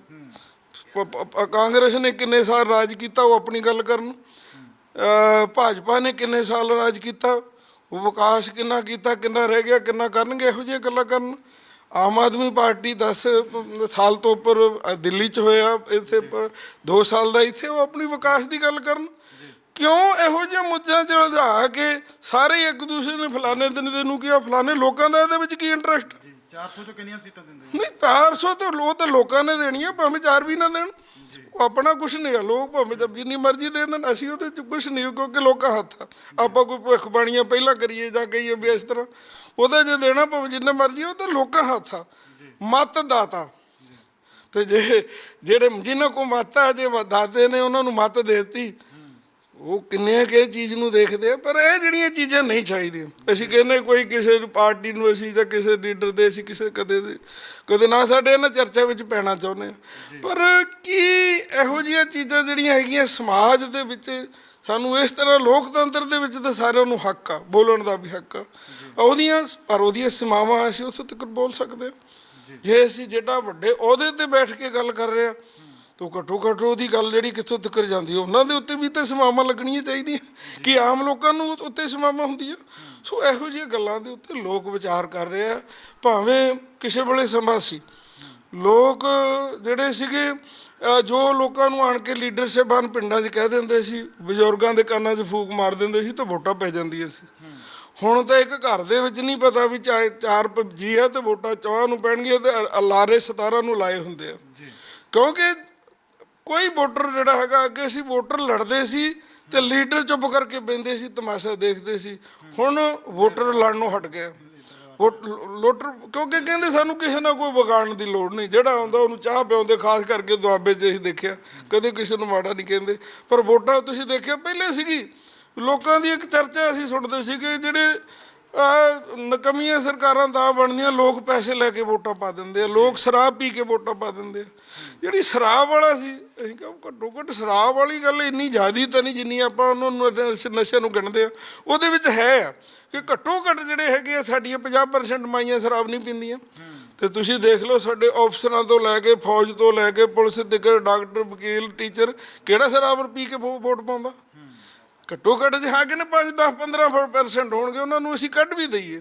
ਪ- ਪ- ਪ- ਕਾਂਗਰਸ ਨੇ ਕਿੰਨੇ ਸਾਲ ਰਾਜ ਕੀਤਾ ਉਹ ਆਪਣੀ ਗੱਲ ਕਰਨ। ਅਹ ਭਾਜਪਾ ਨੇ ਕਿੰਨੇ ਸਾਲ ਰਾਜ ਕੀਤਾ ਉਹ ਵਿਕਾਸ ਕਿੰਨਾ ਕੀਤਾ ਕਿੰਨਾ ਰਹਿ ਗਿਆ ਕਿੰਨਾ ਕਰਨਗੇ ਇਹੋ ਜਿਹੀਆਂ ਗੱਲਾਂ ਕਰਨ। ਆਮ ਆਦਮੀ ਪਾਰਟੀ 10 ਸਾਲ ਤੋਂ ਉੱਪਰ ਅ, ਦਿੱਲੀ 'ਚ ਹੋਇਆ ਇੱਥੇ 2 ਸਾਲ ਦਾ ਇੱਥੇ ਉਹ ਆਪਣੀ ਵਿਕਾਸ ਦੀ ਗੱਲ ਕਰਨ। ਕਿਉਂ ਇਹੋ ਜਿਹੇ ਮੁੱਦਿਆਂ 'ਚ ਉਲਝਾ ਕੇ ਸਾਰੇ ਇੱਕ ਦੂਸਰੇ ਨੇ ਫਲਾਣੇ ਦਿਨ ਦੇ ਨੂੰ ਕਿਹਾ ਫਲਾਣੇ ਲੋਕਾਂ ਦਾ ਇਹਦੇ ਵਿੱਚ ਕੀ ਇੰਟਰਸਟ 400 ਚੋਂ ਕਿੰਨੀਆਂ ਸੀਟਾਂ ਦਿੰਦੇ ਨਹੀਂ 400 ਤਾਂ ਲੋ ਤਾਂ ਲੋਕਾਂ ਨੇ ਦੇਣੀ ਆ ਭਾਵੇਂ ਚਾਰ ਵੀ ਨਾ ਦੇਣ। ਉਹ ਆਪਣਾ ਕੁਛ ਨਹੀਂ ਆ ਲੋਕ ਭਾਵੇਂ ਤਾਂ ਜਿੰਨੀ ਮਰਜ਼ੀ ਦੇ ਦੇਣ ਅਸੀਂ ਉਹਦੇ ਚ ਕੁਛ ਨਹੀਂ ਕਿਉਂਕਿ ਲੋਕਾਂ ਹੱਥ ਆ। ਆਪਾਂ ਕੋਈ ਭਵਿੱਖ ਬਾਣੀਆਂ ਪਹਿਲਾਂ ਕਰੀਏ ਜਾਂ ਕਹੀਏ ਵੀ ਇਸ ਤਰ੍ਹਾਂ। ਉਹਦਾ ਜੇ ਦੇਣਾ ਭਾਵੇਂ ਜਿੰਨਾ ਮਰਜ਼ੀ ਉਹ ਤਾਂ ਲੋਕਾਂ ਹੱਥ ਆ। ਮਤ ਦਾਤਾ ਤੇ ਜੇ ਜਿਹੜੇ ਜਿਨ੍ਹਾਂ ਕੋ ਮਤ ਆ ਜੇ ਦਾਤੇ ਨੇ ਉਹਨਾਂ ਨੂੰ ਮਤ ਦੇਤੀ ਉਹ ਕਿੰਨੇ ਕਿ ਚੀਜ਼ ਨੂੰ ਦੇਖਦੇ ਆ ਪਰ ਇਹ ਜਿਹੜੀਆਂ ਚੀਜ਼ਾਂ ਨਹੀਂ ਚਾਹੀਦੀਆਂ। ਅਸੀਂ ਕਹਿੰਦੇ ਕੋਈ ਕਿਸੇ ਨੂੰ ਪਾਰਟੀ ਨੂੰ ਅਸੀਂ ਜਾਂ ਕਿਸੇ ਲੀਡਰ ਦੇ ਅਸੀਂ ਕਿਸੇ ਕਦੇ ਕਦੇ ਨਾ ਸਾਡੇ ਇਹਨਾਂ ਚਰਚਾ ਵਿੱਚ ਪੈਣਾ ਚਾਹੁੰਦੇ ਆ ਪਰ ਕੀ ਇਹੋ ਜਿਹੀਆਂ ਚੀਜ਼ਾਂ ਜਿਹੜੀਆਂ ਹੈਗੀਆਂ ਸਮਾਜ ਦੇ ਵਿੱਚ ਸਾਨੂੰ ਇਸ ਤਰ੍ਹਾਂ ਲੋਕਤੰਤਰ ਦੇ ਵਿੱਚ ਤਾਂ ਸਾਰਿਆਂ ਨੂੰ ਹੱਕ ਆ ਬੋਲਣ ਦਾ ਵੀ ਹੱਕ ਆ। ਉਹਦੀਆਂ ਪਰ ਉਹਦੀਆਂ ਸੀਮਾਵਾਂ ਅਸੀਂ ਉਸ ਤੱਕ ਬੋਲ ਸਕਦੇ ਹਾਂ। ਜੇ। ਅਸੀਂ ਜਿਹੜਾ ਵੱਡੇ ਅਹੁਦੇ ਤੇ ਬੈਠ ਕੇ ਗੱਲ ਕਰ ਰਹੇ ਆ ਤੋ ਘੱਟੋ ਘੱਟ ਉਹਦੀ ਗੱਲ ਜਿਹੜੀ ਕਿੱਥੋਂ ਤੱਕ ਜਾਂਦੀ ਹੈ, ਉਹਨਾਂ ਦੇ ਉੱਤੇ ਵੀ ਤਾਂ ਸਮਾਵਾਂ ਲੱਗਣੀਆਂ ਚਾਹੀਦੀਆਂ। ਕਿ ਆਮ ਲੋਕਾਂ ਨੂੰ ਉੱਤੇ ਸਮਾਵਾਂ ਹੁੰਦੀਆਂ। ਸੋ ਇਹੋ ਜਿਹੀਆਂ ਗੱਲਾਂ ਦੇ ਉੱਤੇ ਲੋਕ ਵਿਚਾਰ ਕਰ ਰਹੇ ਆ। ਭਾਵੇਂ ਕਿਸੇ ਵੇਲੇ ਸਮਾਂ ਸੀ। ਲੋਕ ਜਿਹੜੇ ਸੀਗੇ ਜੋ ਲੋਕਾਂ ਨੂੰ ਆਣ ਕੇ ਲੀਡਰ ਸਾਹਿਬਾਨ ਪਿੰਡਾਂ 'ਚ ਕਹਿ ਦਿੰਦੇ ਸੀ ਬਜ਼ੁਰਗਾਂ ਦੇ ਕੰਨਾਂ 'ਚ ਫੂਕ ਮਾਰ ਦਿੰਦੇ ਸੀ ਤਾਂ ਵੋਟਾਂ ਪੈ ਜਾਂਦੀਆਂ ਸੀ। ਹੁਣ ਤਾਂ ਇੱਕ ਘਰ ਦੇ ਵਿੱਚ ਨਹੀਂ ਪਤਾ ਵੀ ਚਾਹੇ ਚਾਰ ਜੀ ਆ ਤੇ ਵੋਟਾਂ ਚੌਹਾਂ ਨੂੰ ਪੈਣਗੀਆਂ ਤੇ ਅਲਾਰੇ 17 ਨੂੰ ਲਾਏ ਹੁੰਦੇ ਆ। ਕਿਉਂਕਿ ਕੋਈ ਵੋਟਰ ਜਿਹੜਾ ਹੈਗਾ, ਅੱਗੇ ਸੀ ਵੋਟਰ ਲੜਦੇ ਸੀ ਤੇ ਲੀਡਰ ਚੁੱਪ ਕਰਕੇ ਬੈੰਦੇ ਸੀ, ਤਮਾਸ਼ਾ ਦੇਖਦੇ ਸੀ। ਹੁਣ ਵੋਟਰ ਲੜਨੋਂ ਹਟ ਗਿਆ ਵੋਟ- ਲੋਟਰ, ਕਿਉਂਕਿ ਕਹਿੰਦੇ ਸਾਨੂੰ ਕਿਸੇ ਨਾਲ ਕੋਈ ਵਿਗਾੜਨ ਦੀ ਲੋੜ ਨਹੀਂ। ਜਿਹੜਾ ਆਉਂਦਾ ਉਹਨੂੰ ਚਾਹ ਪਿਆਉਂਦੇ, ਖਾਸ ਕਰਕੇ ਦੁਆਬੇ 'ਚ ਅਸੀਂ ਦੇਖਿਆ। ਕਦੇ ਕਿਸੇ ਨੂੰ ਮਾੜਾ ਨਹੀਂ ਕਹਿੰਦੇ। ਪਰ ਵੋਟਾਂ ਤੁਸੀਂ ਦੇਖਿਆ, ਪਹਿਲੇ ਸੀਗੀ, ਲੋਕਾਂ ਦੀ ਇੱਕ ਚਰਚਾ ਅਸੀਂ ਸੁਣਦੇ ਸੀਗੇ, ਜਿਹੜੇ ਨਕਮੀਆਂ ਸਰਕਾਰਾਂ ਤਾਂ ਬਣਦੀਆਂ, ਲੋਕ ਪੈਸੇ ਲੈ ਕੇ ਵੋਟਾਂ ਪਾ ਦਿੰਦੇ ਆ, ਲੋਕ ਸ਼ਰਾਬ ਪੀ ਕੇ ਵੋਟਾਂ ਪਾ ਦਿੰਦੇ ਆ। ਜਿਹੜੀ ਸ਼ਰਾਬ ਵਾਲਾ ਸੀ, ਅਸੀਂ ਕਿਹਾ ਘੱਟੋ ਘੱਟ ਸ਼ਰਾਬ ਵਾਲੀ ਗੱਲ ਇੰਨੀ ਜ਼ਿਆਦੀ ਤਾਂ ਨਹੀਂ, ਜਿੰਨੀ ਆਪਾਂ ਉਹਨੂੰ ਨਸ਼ੇ- ਨਸ਼ੇ ਨੂੰ ਗਿਣਦੇ ਆ। ਉਹਦੇ ਵਿੱਚ ਹੈ ਆ ਕਿ ਘੱਟੋ ਘੱਟ ਜਿਹੜੇ ਹੈਗੇ ਆ, ਸਾਡੀਆਂ 50% ਮਾਈਆਂ ਸ਼ਰਾਬ ਨਹੀਂ ਪੀਂਦੀਆਂ। ਤੇ ਤੁਸੀਂ ਦੇਖ ਲਓ ਸਾਡੇ ਅਫਸਰਾਂ ਤੋਂ ਲੈ ਕੇ, ਫੌਜ ਤੋਂ ਲੈ ਕੇ, ਪੁਲਿਸ ਤੱਕ ਡਾਕਟਰ, ਵਕੀਲ, ਟੀਚਰ, ਕਿਹੜਾ ਸ਼ਰਾਬ ਪੀ ਕੇ ਵੋ- ਵੋਟ ਪਾਉਂਦਾ? ਘੱਟੋ ਘੱਟ ਜੇ ਹਾਂ ਕਿ ਨਾ 5 10 15% ਹੋਣਗੇ ਉਹਨਾਂ ਨੂੰ ਅਸੀਂ ਕੱਢ ਵੀ ਦਈਏ।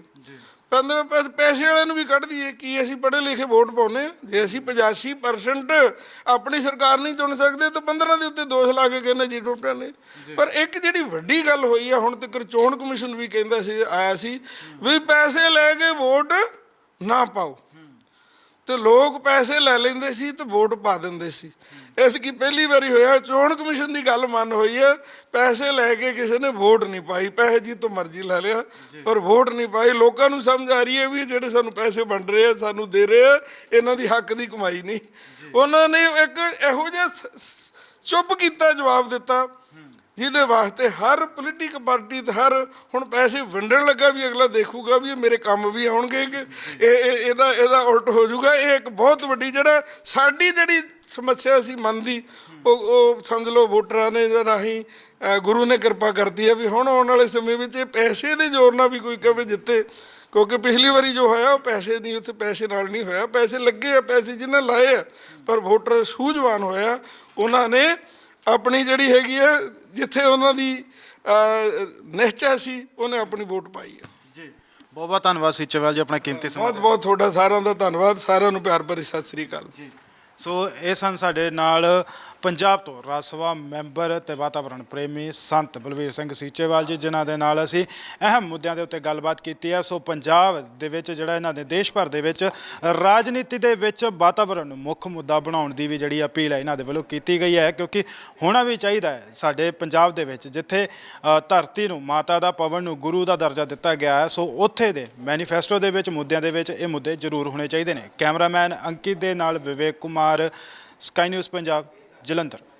15 ਪੈਸੇ ਪੈਸੇ ਵਾਲਿਆਂ ਨੂੰ ਵੀ ਕੱਢ ਦਈਏ ਕੀ ਅਸੀਂ ਪੜ੍ਹੇ ਲਿਖੇ ਵੋਟ ਪਾਉਨੇ ਜੇ ਅਸੀਂ 85% ਆਪਣੀ ਸਰਕਾਰ ਨਹੀਂ ਚੁਣ ਸਕਦੇ ਤਾਂ 15 ਦੇ ਉੱਤੇ ਦੋਸ਼ ਲਾ ਕੇ ਕਹਿੰਦੇ ਜੀ ਟੁੱਟਿਆ ਨੇ ਪਰ ਇੱਕ ਜਿਹੜੀ ਵੱਡੀ ਗੱਲ ਹੋਈ ਆ ਹੁਣ ਤੱਕ ਚੋਣ ਕਮਿਸ਼ਨ ਵੀ ਕਹਿੰਦਾ ਸੀ ਆਇਆ ਸੀ ਵੀ ਪੈਸੇ ਲੈ ਕੇ ਵੋਟ ਨਾ ਪਾਓ। ਤੇ ਲੋਕ ਪੈਸੇ ਲੈ ਲੈਂਦੇ ਸੀ ਤੇ ਵੋਟ ਪਾ ਦਿੰਦੇ ਸੀ। ਇਸ ਕੀ ਪਹਿਲੀ ਵਾਰੀ ਹੋਇਆ ਚੋਣ ਕਮਿਸ਼ਨ ਦੀ ਗੱਲ ਮੰਨ ਹੋਈ ਹੈ ਪੈਸੇ ਲੈ ਕੇ ਕਿਸੇ ਨੇ ਵੋਟ ਨਹੀਂ ਪਾਈ ਪੈਸੇ ਜੀ ਤੋਂ ਮਰਜ਼ੀ ਲੈ ਲਿਆ ਪਰ ਵੋਟ ਨਹੀਂ ਪਾਈ। ਲੋਕਾਂ ਨੂੰ ਸਮਝ ਆ ਰਹੀ ਹੈ ਵੀ ਜਿਹੜੇ ਸਾਨੂੰ ਪੈਸੇ ਵੰਡ ਰਹੇ ਆ ਸਾਨੂੰ ਦੇ ਰਹੇ ਆ ਇਹਨਾਂ ਦੀ ਹੱਕ ਦੀ ਕਮਾਈ ਨਹੀਂ। ਉਹਨਾਂ ਨੇ ਇੱਕ ਇਹੋ ਜਿਹਾ ਚੁੱਪ ਕੀਤਾ ਜਵਾਬ ਦਿੱਤਾ। ਜਿਹਦੇ ਵਾਸਤੇ ਹਰ ਪੋਲੀਟਿਕ ਪਾਰਟੀ ਤੇ ਹਰ ਹੁਣ ਪੈਸੇ ਵੰਡਣ ਲੱਗਾ ਵੀ, ਅਗਲਾ ਦੇਖੂਗਾ ਵੀ ਇਹ ਮੇਰੇ ਕੰਮ ਵੀ ਆਉਣਗੇ ਕਿ ਇਹ ਇਹਦਾ ਇਹਦਾ ਉਲਟ ਹੋ ਜਾਊਗਾ। ਇਹ ਇੱਕ ਬਹੁਤ ਵੱਡੀ ਜਿਹੜਾ ਸਾਡੀ ਜਿਹੜੀ ਸਮੱਸਿਆ ਸੀ ਮਨ ਦੀ, ਉਹ ਉਹ ਸਮਝ ਲਓ ਵੋਟਰਾਂ ਨੇ ਰਾਹੀਂ ਗੁਰੂ ਨੇ ਕਿਰਪਾ ਕਰਤੀ ਹੈ ਵੀ ਹੁਣ ਆਉਣ ਵਾਲੇ ਸਮੇਂ ਵਿੱਚ ਇਹ ਪੈਸੇ ਦੇ ਜ਼ੋਰ ਨਾਲ ਵੀ ਕੋਈ ਕਵੇ ਜਿੱਤੇ। ਕਿਉਂਕਿ ਪਿਛਲੀ ਵਾਰੀ ਜੋ ਹੋਇਆ, ਉਹ ਪੈਸੇ ਨਹੀਂ, ਉੱਥੇ ਪੈਸੇ ਨਾਲ ਨਹੀਂ ਹੋਇਆ। ਪੈਸੇ ਲੱਗੇ ਆ, ਪੈਸੇ ਜਿਹਨਾਂ ਲਾਏ ਆ, ਪਰ ਵੋਟਰ ਸੂਝਵਾਨ ਹੋਇਆ, ਉਹਨਾਂ ਨੇ ਆਪਣੀ ਜਿਹੜੀ ਹੈਗੀ ਹੈ ਜਿੱਥੇ ਉਹਨਾਂ ਦੀ ਨਿਸ਼ਚਾ ਸੀ ਉਹਨੇ ਆਪਣੀ ਵੋਟ ਪਾਈ ਹੈ। ਜੀ। ਬਹੁਤ ਬਹੁਤ ਧੰਨਵਾਦ ਸੀਚੇਵਾਲ ਜੀ ਆਪਣਾ ਕੀਮਤੀ ਸਮਾਂ ਬਹੁਤ ਬਹੁਤ ਤੁਹਾਡਾ ਸਾਰਿਆਂ ਦਾ ਧੰਨਵਾਦ ਸਾਰਿਆਂ ਨੂੰ ਪਿਆਰ ਭਰੀ ਸਤਿ ਸ੍ਰੀ ਅਕਾਲ। ਜੀ। ਸੋ ਇਹ ਸਨ ਸਾਡੇ ਨਾਲ ਪੰਜਾਬ ਤੋਂ ਰਾਜ ਸਭਾ ਮੈਂਬਰ ਤੇ ਵਾਤਾਵਰਣ ਪ੍ਰੇਮੀ ਸੰਤ ਬਲਵੀਰ ਸਿੰਘ ਸੀਚੇਵਾਲ ਜੀ, ਜਿਨ੍ਹਾਂ ਦੇ ਨਾਲ ਅਸੀਂ ਅਹਿਮ ਮੁੱਦਿਆਂ ਦੇ ਉੱਤੇ ਗੱਲਬਾਤ ਕੀਤੀ ਹੈ। ਸੋ ਪੰਜਾਬ ਦੇ ਵਿੱਚ ਜਿਹੜਾ ਇਹਨਾਂ ਦੇ ਦੇਸ਼ ਭਰ ਦੇ ਵਿੱਚ ਰਾਜਨੀਤੀ ਦੇ ਵਿੱਚ ਵਾਤਾਵਰਣ ਨੂੰ ਮੁੱਖ ਮੁੱਦਾ ਬਣਾਉਣ ਦੀ ਵੀ ਜਿਹੜੀ ਅਪੀਲ ਹੈ ਇਹਨਾਂ ਦੇ ਵੱਲੋਂ ਕੀਤੀ ਗਈ ਹੈ। ਕਿਉਂਕਿ ਹੋਣਾ ਵੀ ਚਾਹੀਦਾ ਹੈ ਸਾਡੇ ਪੰਜਾਬ ਦੇ ਵਿੱਚ, ਜਿੱਥੇ ਧਰਤੀ ਨੂੰ, ਮਾਤਾ ਦਾ ਪਵਨ ਨੂੰ, ਗੁਰੂ ਦਾ ਦਰਜਾ ਦਿੱਤਾ ਗਿਆ ਹੈ। ਸੋ ਉੱਥੇ ਦੇ ਮੈਨੀਫੈਸਟੋ ਦੇ ਵਿੱਚ, ਮੁੱਦਿਆਂ ਦੇ ਵਿੱਚ ਇਹ ਮੁੱਦੇ ਜ਼ਰੂਰ ਹੋਣੇ ਚਾਹੀਦੇ ਨੇ। ਕੈਮਰਾਮੈਨ ਅੰਕਿਤ ਦੇ ਨਾਲ ਵਿਵੇਕ ਕੁਮਾਰ, ਸਕਾਈ ਨਿਊਜ਼ ਪੰਜਾਬ। ਜਲੰਧਰ।